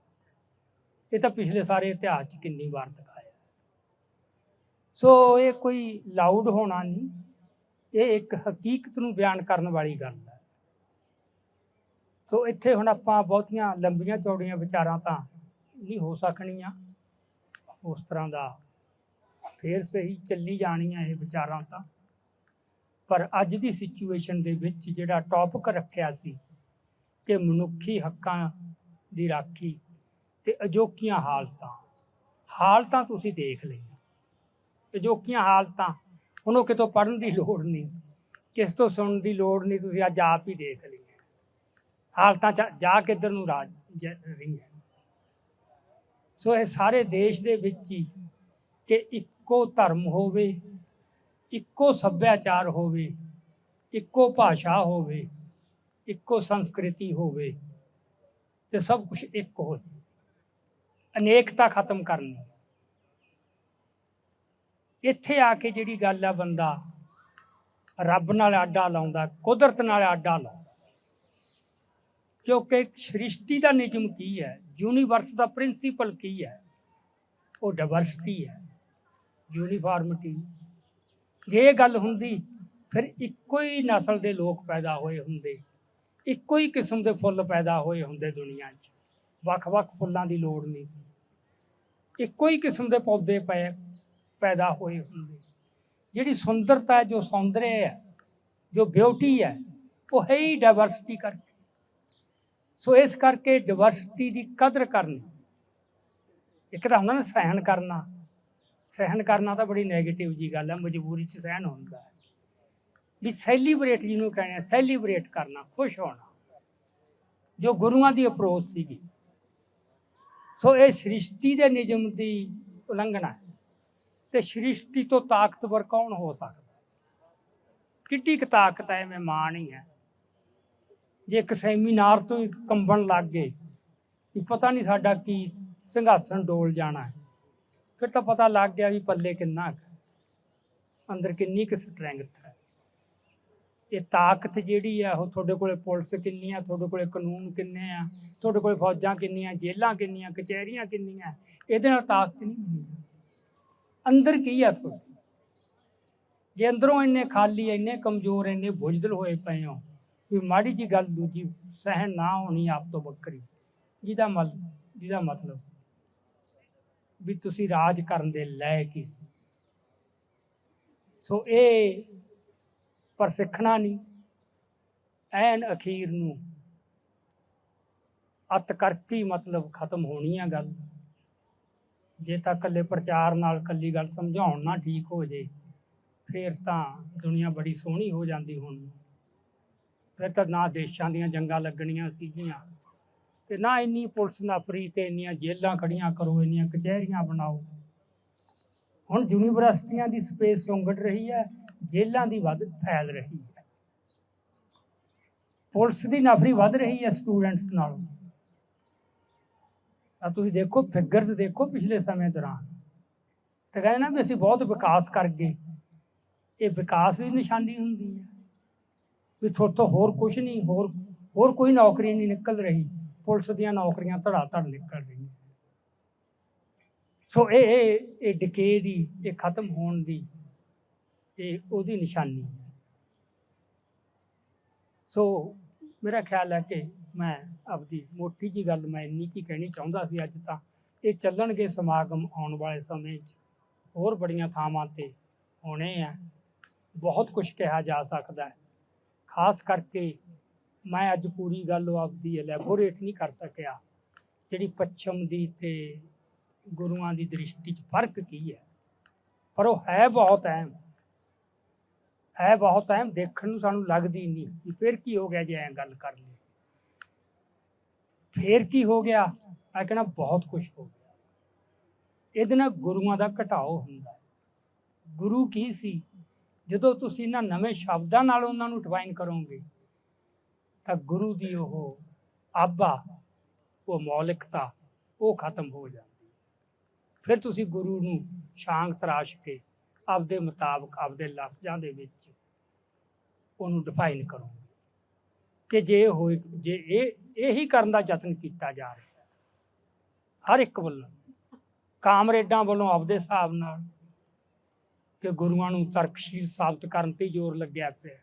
ਇਹ ਤਾਂ ਪਿਛਲੇ ਸਾਰੇ ਇਤਿਹਾਸ 'ਚ ਕਿੰਨੀ ਵਾਰ ਦਿਖਾਇਆ। ਸੋ ਇਹ ਕੋਈ ਲਾਊਡ ਹੋਣਾ ਨਹੀਂ, ਇਹ ਇੱਕ ਹਕੀਕਤ ਨੂੰ ਬਿਆਨ ਕਰਨ ਵਾਲੀ ਗੱਲ ਹੈ। ਸੋ ਇੱਥੇ ਹੁਣ ਆਪਾਂ ਬਹੁਤੀਆਂ ਲੰਬੀਆਂ ਚੌੜੀਆਂ ਵਿਚਾਰਾਂ ਤਾਂ ਨਹੀਂ ਹੋ ਸਕਣੀਆਂ। ਉਸ ਤਰ੍ਹਾਂ ਦਾ ਫੇਰ ਸਹੀ ਚੱਲੀ ਜਾਣੀਆਂ ਇਹ ਵਿਚਾਰਾਂ ਤਾਂ। ਪਰ ਅੱਜ ਦੀ ਸਿਚੁਏਸ਼ਨ ਦੇ ਵਿੱਚ ਜਿਹੜਾ ਟੌਪਿਕ ਰੱਖਿਆ ਸੀ ਕਿ ਮਨੁੱਖੀ ਹੱਕਾਂ ਦੀ ਰਾਖੀ ਤੇ ਅਜੋਕੀਆਂ ਹਾਲਤਾਂ ਹਾਲਤਾਂ ਤੁਸੀਂ ਦੇਖ ਲਈਆਂ। ਅਜੋਕੀਆਂ ਹਾਲਤਾਂ, ਉਹਨੂੰ ਕਿਤੋਂ ਪੜਨ ਦੀ ਲੋੜ ਨਹੀਂ, ਕਿਸ ਤੋਂ ਸੁਣਨ ਦੀ ਲੋੜ ਨਹੀਂ, ਤੁਸੀਂ ਅੱਜ ਆਪ ਹੀ ਦੇਖ ਲਈਆਂ ਹਾਲਤਾਂ ਚ ਜਾ ਕਿੱਧਰ ਨੂੰ ਰਾਜ ਜ- ਰਹੀਆਂ ਸੋ ਇਹ ਸਾਰੇ ਦੇਸ਼ ਦੇ ਵਿੱਚ ਹੀ ਕਿ ਇੱਕੋ ਧਰਮ ਹੋਵੇ, ਇੱਕੋ ਸੱਭਿਆਚਾਰ ਹੋਵੇ, ਇੱਕੋ ਭਾਸ਼ਾ ਹੋਵੇ, ਇੱਕੋ ਸੰਸਕ੍ਰਿਤੀ ਹੋਵੇ ਤੇ ਸਭ ਕੁਝ ਇੱਕ ਹੋ ਅਨੇਕਤਾ ਖਤਮ ਕਰਨੀ ਇੱਥੇ ਆ ਕੇ ਜਿਹੜੀ ਗੱਲ ਆ ਬੰਦਾ ਰੱਬ ਨਾਲ ਆਡਾ ਲਾਉਂਦਾ, ਕੁਦਰਤ ਨਾਲ ਆਡਾ ਲਾਉਂਦਾ। ਕਿਉਂਕਿ ਸ੍ਰਿਸ਼ਟੀ ਦਾ ਨਿਯਮ ਕੀ ਹੈ? ਯੂਨੀਵਰਸ ਦਾ ਪ੍ਰਿੰਸੀਪਲ ਕੀ ਹੈ? ਉਹ ਡਾਇਵਰਸਿਟੀ ਹੈ। ਯੂਨੀਫਾਰਮਿਟੀ। ਜੇ ਗੱਲ ਹੁੰਦੀ, ਫਿਰ ਇੱਕੋ ਹੀ ਨਸਲ ਦੇ ਲੋਕ ਪੈਦਾ ਹੋਏ ਹੁੰਦੇ। ਇੱਕੋ ਹੀ ਕਿਸਮ ਦੇ ਫੁੱਲ ਪੈਦਾ ਹੋਏ ਹੁੰਦੇ ਦੁਨੀਆ 'ਚ। ਵੱਖ-ਵੱਖ ਫੁੱਲਾਂ ਦੀ ਲੋੜ ਨਹੀਂ ਸੀ। ਇੱਕੋ ਹੀ ਕਿਸਮ ਦੇ ਪੌਦੇ ਪਏ, ਪੈਦਾ ਹੋਏ ਹੁੰਦੇ। ਜਿਹੜੀ ਸੁੰਦਰਤਾ ਹੈ, ਜੋ ਸੌਂਦਰਯ ਹੈ, ਜੋ ਬਿਊਟੀ ਹੈ, ਉਹ ਹੈ ਹੀ ਡਾਇਵਰਸਿਟੀ ਕਰਕੇ। ਸੋ ਇਸ ਕਰਕੇ ਡਾਇਵਰਸਿਟੀ ਦੀ ਕਦਰ ਕਰਨੀ, ਇੱਕ ਤਾਂ ਹੁੰਦਾ ਨਾ ਸਹਿਣ ਕਰਨਾ ਸਹਿਣ ਕਰਨਾ ਤਾਂ ਬੜੀ 네ਗੇਟਿਵ ਜੀ ਗੱਲ ਹੈ ਮਜਬੂਰੀ 'ਚ ਸਹਿਣ ਹੁੰਦਾ ਹੈ। ਵੀ ਸੈਲੀਬ੍ਰੇਟ ਜਿਹਨੂੰ ਕਹਿੰਦੇ ਆ ਸੈਲੀਬ੍ਰੇਟ ਕਰਨਾ, ਖੁਸ਼ ਹੋਣਾ। ਜੋ ਗੁਰੂਆਂ ਦੀ ਅਪਰੋਚ ਸੀਗੀ। ਸੋ ਇਹ ਸ੍ਰਿਸ਼ਟੀ ਦੇ ਨਿਯਮ ਦੀ ਉਲੰਘਣਾ ਹੈ। ਤੇ ਸ੍ਰਿਸ਼ਟੀ ਤੋਂ ਤਾਕਤਵਰ ਕੌਣ ਹੋ ਸਕਦਾ ਕਿੱਡੀ ਕੁ ਤਾਕਤ ਹੈ ਮੈਂ ਮਾਣ ਹੀ ਹੈ। ਜੇ ਇੱਕ ਸੈਮੀਨਾਰ ਤੋਂ ਹੀ ਕੰਬਣ ਲੱਗ ਗਏ, ਵੀ ਪਤਾ ਨਹੀਂ ਸਾਡਾ ਕੀ ਸਿੰਘਾਸਣ ਡੋਲ ਜਾਣਾ ਹੈ। ਫਿਰ ਤਾਂ ਪਤਾ ਲੱਗ ਗਿਆ ਵੀ ਪੱਲੇ ਕਿੰਨਾ ਕੁ ਅੰਦਰ ਕਿੰਨੀ ਕੁ ਸਟਰੈਂਗਥ ਹੈ। ਇਹ ਤਾਕਤ ਜਿਹੜੀ ਆ ਉਹ ਤੁਹਾਡੇ ਕੋਲੇ ਪੁਲਿਸ ਕਿੰਨੀ ਆ ਤੁਹਾਡੇ ਕੋਲੇ ਕਾਨੂੰਨ ਕਿੰਨੇ ਆ, ਤੁਹਾਡੇ ਕੋਲੇ ਫੌਜਾਂ ਕਿੰਨੀਆਂ, ਜੇਲ੍ਹਾਂ ਕਿੰਨੀਆਂ, ਕਚਹਿਰੀਆਂ ਕਿੰਨੀਆਂ, ਇਹਦੇ ਨਾਲ ਤਾਕਤ ਨਹੀਂ ਮਿਲਦੀ ਅੰਦਰ ਕੀ ਆ ਤੁਹਾਡੇ? ਜੇ ਅੰਦਰੋਂ ਇੰਨੇ ਖਾਲੀ, ਇੰਨੇ ਕਮਜ਼ੋਰ, ਇੰਨੇ ਬੁਝਦਲ ਹੋਏ ਪਏ ਹੋ ਵੀ ਮਾੜੀ ਜੀ ਗੱਲ ਦੂਜੀ ਸਹਿਣ ਨਾ ਹੋਣੀ ਆਪ ਤੋਂ ਵੱਖਰੀ। ਜਿਹਦਾ ਮਲ, ਜਿਹਦਾ ਮਤਲਬ ਵੀ ਤੁਸੀਂ ਰਾਜ ਕਰਨ ਦੇ ਲਾਇਕ ਹੀ। ਸੋ ਇਹ ਪਰ ਸਿੱਖਣਾ ਨਹੀਂ, ਐਨ ਅਖੀਰ ਨੂੰ ਅਤ ਕਰਕੇ ਮਤਲਬ ਖਤਮ ਹੋਣੀ ਆ ਗੱਲ। ਜੇ ਤਾਂ ਇਕੱਲੇ ਪ੍ਰਚਾਰ ਨਾਲ ਇਕੱਲੀ ਗੱਲ ਸਮਝਾਉਣ ਨਾ ਠੀਕ ਹੋ ਜੇ, ਫਿਰ ਤਾਂ ਦੁਨੀਆ ਬੜੀ ਸੋਹਣੀ ਹੋ ਜਾਂਦੀ ਹੁਣ। ਫਿਰ ਤਾਂ ਨਾ ਦੇਸ਼ਾਂ ਦੀਆਂ ਜੰਗਾਂ ਲੱਗਣੀਆਂ ਸੀਗੀਆਂ। ਤੇ ਨਾ ਇੰਨੀ ਪੁਲਿਸ ਨਫਰੀ ਤੇ ਇੰਨੀਆਂ ਜੇਲ੍ਹਾਂ ਖੜੀਆਂ ਕਰੋ, ਇੰਨੀਆਂ ਕਚਹਿਰੀਆਂ ਬਣਾਓ। ਹੁਣ ਯੂਨੀਵਰਸਿਟੀਆਂ ਦੀ ਸਪੇਸ ਸੁੰਗੜ ਰਹੀ ਹੈ, ਜੇਲ੍ਹਾਂ ਦੀ ਵੱਧ ਫੈਲ ਰਹੀ ਹੈ। ਪੁਲਿਸ ਦੀ ਨਫਰੀ ਵੱਧ ਰਹੀ ਹੈ ਸਟੂਡੈਂਟਸ ਨਾਲੋਂ। ਆ ਤੁਸੀਂ ਦੇਖੋ, ਫਿਗਰਸ ਦੇਖੋ ਪਿਛਲੇ ਸਮੇਂ ਦੌਰਾਨ। ਤੇ ਕਹਿੰਦੇ ਨਾ ਵੀ ਅਸੀਂ ਬਹੁਤ ਵਿਕਾਸ ਕਰ ਗਏ। ਇਹ ਵਿਕਾਸ ਦੀ ਨਿਸ਼ਾਨੀ ਹੁੰਦੀ ਹੈ। ਵੀ ਥੋਤੋਂ ਹੋਰ ਕੁਝ ਨਹੀਂ, ਹੋਰ ਹੋਰ ਕੋਈ ਨੌਕਰੀ ਨਹੀਂ ਨਿਕਲ ਰਹੀ। ਪੁਲਿਸ ਦੀਆਂ ਨੌਕਰੀਆਂ ਧੜਾ ਧੜ ਨਿਕਲ ਰਹੀਆਂ। ਸੋ ਇਹ ਇਹ ਇਹ ਡਿਕੇ ਦੀ, ਇਹ ਖਤਮ ਹੋਣ ਦੀ, ਇਹ ਉਹਦੀ ਨਿਸ਼ਾਨੀ ਹੈ। ਸੋ ਮੇਰਾ ਖਿਆਲ ਹੈ ਕਿ ਮੈਂ ਆਪਦੀ ਮੋਟੀ ਜੀ ਗੱਲ ਮੈਂ ਇੰਨੀ ਕੀ ਕਹਿਣੀ ਚਾਹੁੰਦਾ ਸੀ ਅੱਜ ਤਾਂ। ਇਹ ਚੱਲਣਗੇ ਸਮਾਗਮ ਆਉਣ ਵਾਲੇ ਸਮੇਂ 'ਚ। ਹੋਰ ਬੜੀਆਂ ਥਾਵਾਂ ਤੇ ਹੋਣੇ ਆ। ਬਹੁਤ ਕੁਝ ਕਿਹਾ ਜਾ ਸਕਦਾ ਹੈ। ਖਾਸ ਕਰਕੇ ਮੈਂ ਅੱਜ ਪੂਰੀ ਗੱਲ ਆਪਦੀ ਐਲੈਬੋਰੇਟ ਨਹੀਂ ਕਰ ਸਕਿਆ। ਜਿਹੜੀ ਪੱਛਮ ਦੀ ਤੇ ਗੁਰੂਆਂ ਦੀ ਦ੍ਰਿਸ਼ਟੀ 'ਚ ਫ਼ਰਕ ਕੀ ਹੈ? ਪਰ ਉਹ ਹੈ ਬਹੁਤ ਅਹਿਮ। ਹੈ ਬਹੁਤ ਅਹਿਮ, ਦੇਖਣ ਨੂੰ ਸਾਨੂੰ ਲੱਗਦੀ ਨਹੀਂ ਕਿ ਫਿਰ ਕੀ ਹੋ ਗਿਆ ਜੇ ਐਂ ਗੱਲ ਕਰ ਲਈ ਫੇਰ ਕੀ ਹੋ ਗਿਆ? ਮੈਂ ਕਹਿੰਦਾ ਬਹੁਤ ਕੁਝ ਹੋ ਗਿਆ। ਇਹਦੇ ਨਾਲ ਗੁਰੂਆਂ ਦਾ ਘਟਾਓ ਹੁੰਦਾ ਗੁਰੂ ਕੀ ਸੀ? ਜਦੋਂ ਤੁਸੀਂ ਇਹਨਾਂ ਨਵੇਂ ਸ਼ਬਦਾਂ ਨਾਲ ਉਹਨਾਂ ਨੂੰ ਡਿਫਾਈਨ ਕਰੋਗੇ, ਤਾਂ ਗੁਰੂ ਦੀ ਉਹ ਆਬਾ ਉਹ ਮੌਲਿਕਤਾ, ਉਹ ਖਤਮ ਹੋ ਜਾਂਦੀ ਫਿਰ ਤੁਸੀਂ ਗੁਰੂ ਨੂੰ ਸ਼ਾਂਗ ਤਰਾਸ਼ ਕੇ ਆਪਦੇ ਮੁਤਾਬਕ ਆਪਦੇ ਲਫ਼ਜ਼ਾਂ ਦੇ ਵਿੱਚ ਉਹਨੂੰ ਡਿਫਾਈਨ ਕਰੋ ਕਿ ਜੇ ਹੋਏ ਜੇ ਇਹ, ਇਹੀ ਕਰਨ ਦਾ ਯਤਨ ਕੀਤਾ ਜਾ ਰਿਹਾ ਹਰ ਇੱਕ ਵੱਲੋਂ, ਕਾਮਰੇਡਾਂ ਵੱਲੋਂ ਆਪਦੇ ਹਿਸਾਬ ਨਾਲ ਕਿ ਗੁਰੂਆਂ ਨੂੰ ਤਰਕਸ਼ੀਲ ਸਾਬਤ ਕਰਨ ਤੇ ਜ਼ੋਰ ਲੱਗਿਆ ਪਿਆ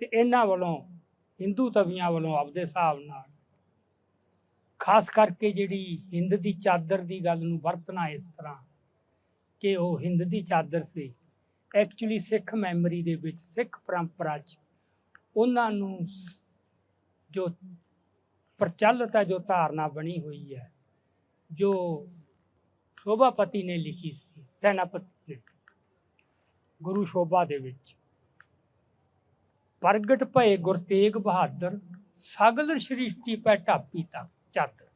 ਤੇ ਇਹਨਾਂ ਵੱਲੋਂ, ਹਿੰਦੂ ਤਵੀਆਂ ਵੱਲੋਂ ਆਪਦੇ ਹਿਸਾਬ ਨਾਲ, ਖਾਸ ਕਰਕੇ ਜਿਹੜੀ ਹਿੰਦ ਦੀ ਚਾਦਰ ਦੀ ਗੱਲ ਨੂੰ ਵਰਤਣਾ ਇਸ ਤਰ੍ਹਾਂ ਕਿ ਉਹ ਹਿੰਦ ਦੀ ਚਾਦਰ ਸੀ ਐਕਚੁਅਲੀ ਸਿੱਖ ਮੈਮਰੀ ਦੇ ਵਿੱਚ, ਸਿੱਖ ਪਰੰਪਰਾ 'ਚ ਉਹਨਾਂ ਨੂੰ ਜੋ ਪ੍ਰਚਲਿਤ ਹੈ, ਜੋ ਧਾਰਨਾ ਬਣੀ ਹੋਈ ਹੈ, ਜੋ ਸ਼ੋਭਾਪਤੀ ਨੇ ਲਿਖੀ ਸੀ, ਸੈਨਾਪਤੀ ਗੁਰੂ ਸ਼ੋਭਾ ਦੇ ਵਿੱਚ। ਪ੍ਰਗਟ ਭਏ ਗੁਰ ਤੇਗ ਬਹਾਦਰ, ਸਗਲ ਸ੍ਰਿਸ਼ਟੀ ਪੈ ਢਾਪੀ ਤੱਕ ਚਾਦਰ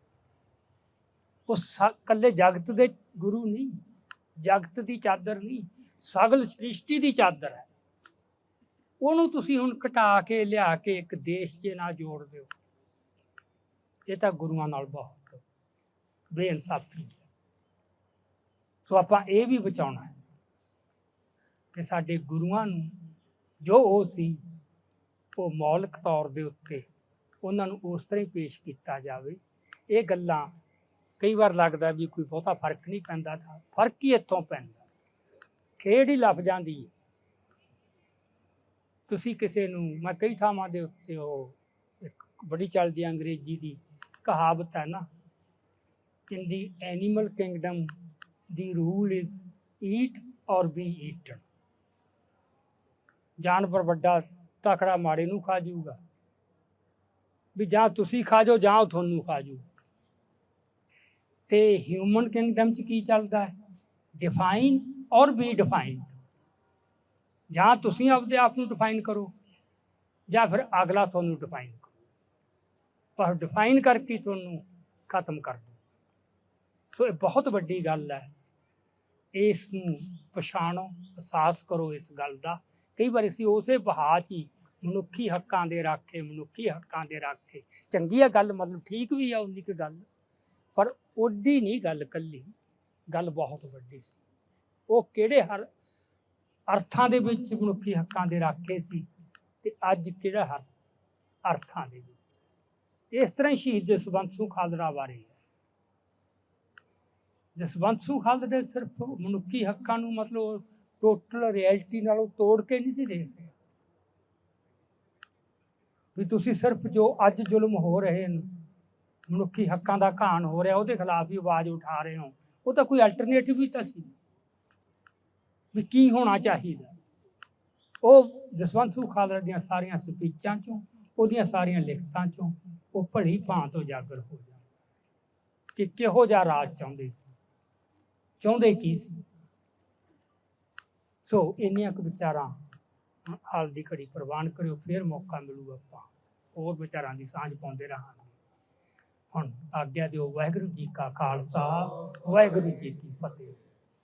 ਉਹ ਸ- ਕੱਲੇ ਜਗਤ ਦੇ ਗੁਰੂ ਨਹੀਂ, ਜਗਤ ਦੀ ਚਾਦਰ ਨਹੀਂ, ਸਗਲ ਸ੍ਰਿਸ਼ਟੀ ਦੀ ਚਾਦਰ ਹੈ। ਉਹਨੂੰ ਤੁਸੀਂ ਹੁਣ ਘਟਾ ਕੇ, ਲਿਆ ਕੇ ਇੱਕ ਦੇਸ਼ ਦੇ ਨਾ ਜੋੜ ਦਿਓ। ਇਹ ਤਾਂ ਗੁਰੂਆਂ ਨਾਲ ਬਹੁਤ ਬੇਇਨਸਾਫੀ ਹੈ। ਸੋ ਆਪਾਂ ਇਹ ਵੀ ਬਚਾਉਣਾ ਹੈ। ਕਿ ਸਾਡੇ ਗੁਰੂਆਂ ਨੂੰ ਜੋ ਉਹ ਸੀ, ਉਹ ਮੌਲਿਕ ਤੌਰ ਦੇ ਉੱਤੇ ਉਹਨਾਂ ਨੂੰ ਉਸ ਤਰ੍ਹਾਂ ਹੀ ਪੇਸ਼ ਕੀਤਾ ਜਾਵੇ। ਇਹ ਗੱਲਾਂ ਕਈ ਵਾਰ ਲੱਗਦਾ ਵੀ ਕੋਈ ਬਹੁਤਾ ਫ਼ਰਕ ਨਹੀਂ ਪੈਂਦਾ ਤਾਂ ਫ਼ਰਕ ਹੀ ਇੱਥੋਂ ਪੈਂਦਾ। ਖੇਡ ਹੀ ਲਫ਼ਜ਼ਾਂ ਦੀ ਤੁਸੀਂ ਕਿਸੇ ਨੂੰ, ਮੈਂ ਕਈ ਥਾਵਾਂ ਦੇ ਉੱਤੇ ਉਹ ਇੱਕ ਬੜੀ ਚੱਲਦੀ ਅੰਗਰੇਜ਼ੀ ਦੀ ਕਹਾਵਤ ਹੈ ਨਾ in the animal kingdom the rule is eat or be eaten ਜਾਨਵਰ ਵੱਡਾ ਤਕੜਾ ਮਾੜੇ ਨੂੰ ਖਾ ਜਾਊਗਾ। ਵੀ ਜਾਂ ਤੁਸੀਂ ਖਾ ਜਾਓ ਜਾਂ ਤੁਹਾਨੂੰ ਖਾ ਜਾਊ। ਤੇ ਹਿਊਮਨ ਕਿੰਗਡਮ ਚ ਕੀ ਚੱਲਦਾ ਹੈ? ਡਿਫਾਈਨ ਔਰ ਬੀ ਡਿਫਾਈਨਡ ਜਾਂ ਤੁਸੀਂ ਆਪਦੇ ਆਪ ਨੂੰ ਡਿਫਾਈਨ ਕਰੋ, ਜਾਂ ਫਿਰ ਅਗਲਾ ਤੁਹਾਨੂੰ ਡਿਫਾਈਨ ਕਰੋ। ਪਰ ਡਿਫਾਈਨ ਕਰਕੇ ਤੁਹਾਨੂੰ ਖਤਮ ਕਰ ਦੋ ਸੋ ਇਹ ਬਹੁਤ ਵੱਡੀ ਗੱਲ ਹੈ। ਇਸ ਨੂੰ ਪਛਾਣੋ, ਅਹਿਸਾਸ ਕਰੋ ਇਸ ਗੱਲ ਦਾ। ਕਈ ਵਾਰ ਅਸੀਂ ਉਸੇ ਬਹਾਅ 'ਚ ਹੀ ਮਨੁੱਖੀ ਹੱਕਾਂ ਦੇ ਰਾਖੇ, ਮਨੁੱਖੀ ਹੱਕਾਂ ਦੇ ਰਾਖੇ। ਚੰਗੀ ਆ ਗੱਲ, ਮਤਲਬ ਠੀਕ ਵੀ ਆ ਉਨੀ ਕੁ ਗੱਲ, ਪਰ ਓਡੀ ਨਹੀਂ ਗੱਲ ਕੱਲੀ, ਗੱਲ ਬਹੁਤ ਵੱਡੀ ਸੀ। ਉਹ ਕਿਹੜੇ ਹਰ ਅਰਥਾਂ ਦੇ ਵਿੱਚ ਮਨੁੱਖੀ ਹੱਕਾਂ ਦੇ ਰਾਖੇ ਸੀ ਤੇ ਅੱਜ ਕਿਹੜਾ ਹਰ ਅਰਥਾਂ ਦੇ ਵਿੱਚ। ਇਸ ਤਰ੍ਹਾਂ ਹੀ ਸ਼ਹੀਦ ਜਸਵੰਤ ਸਿੰਘ ਖਾਲੜਾ ਬਾਰੇ ਹੈ। ਜਸਵੰਤ ਸਿੰਘ ਖਾਲੜਾ ਸਿਰਫ ਮਨੁੱਖੀ ਹੱਕਾਂ ਨੂੰ ਮਤਲਬ ਟੋਟਲ ਰਿਐਲਿਟੀ ਨਾਲੋਂ ਤੋੜ ਕੇ ਨਹੀਂ ਸੀ ਦੇਖ ਰਿਹਾ। ਵੀ ਤੁਸੀਂ ਸਿਰਫ ਜੋ ਅੱਜ ਜ਼ੁਲਮ ਹੋ ਰਹੇ ਨੇ ਮਨੁੱਖੀ ਹੱਕਾਂ ਦਾ ਘਾਣ ਹੋ ਰਿਹਾ, ਉਹਦੇ ਖਿਲਾਫ ਹੀ ਆਵਾਜ਼ ਉਠਾ ਰਹੇ ਹੋ। ਉਹ ਤਾਂ ਕੋਈ ਅਲਟਰਨੇਟਿਵ ਵੀ ਤਾਂ ਸੀ। ਵੀ ਕੀ ਹੋਣਾ ਚਾਹੀਦਾ? ਉਹ ਜਸਵੰਤ ਸਿੰਘ ਖਾਲੜਾ ਦੀਆਂ ਸਾਰੀਆਂ ਸਪੀਚਾਂ ਚੋਂ, ਉਹਦੀਆਂ ਸਾਰੀਆਂ ਲਿਖਤਾਂ ਚੋਂ ਉਹ ਭਲੀ ਭਾਂਤ ਉਜਾਗਰ ਹੋ ਜਾਂਦਾ। ਕਿ ਕਿਹੋ ਜਿਹਾ ਰਾਜ ਚਾਹੁੰਦੇ ਸੀ? ਚਾਹੁੰਦੇ ਕੀ ਸੀ? ਸੋ ਇੰਨੀਆਂ ਕੁ ਵਿਚਾਰਾਂ ਹਾਲ ਦੀ ਘੜੀ ਪ੍ਰਵਾਨ ਕਰਿਓ, ਫਿਰ ਮੌਕਾ ਮਿਲੂ ਆਪਾਂ। ਹੋਰ ਵਿਚਾਰਾਂ ਦੀ ਸਾਂਝ ਪਾਉਂਦੇ ਰਹਾਂਗੇ। ਹੁਣ ਆਗਿਆ ਦਿਓ, ਵਾਹਿਗੁਰੂ ਜੀ ਕਾ ਖਾਲਸਾ, ਵਾਹਿਗੁਰੂ ਜੀ ਕੀ ਫਤਿਹ।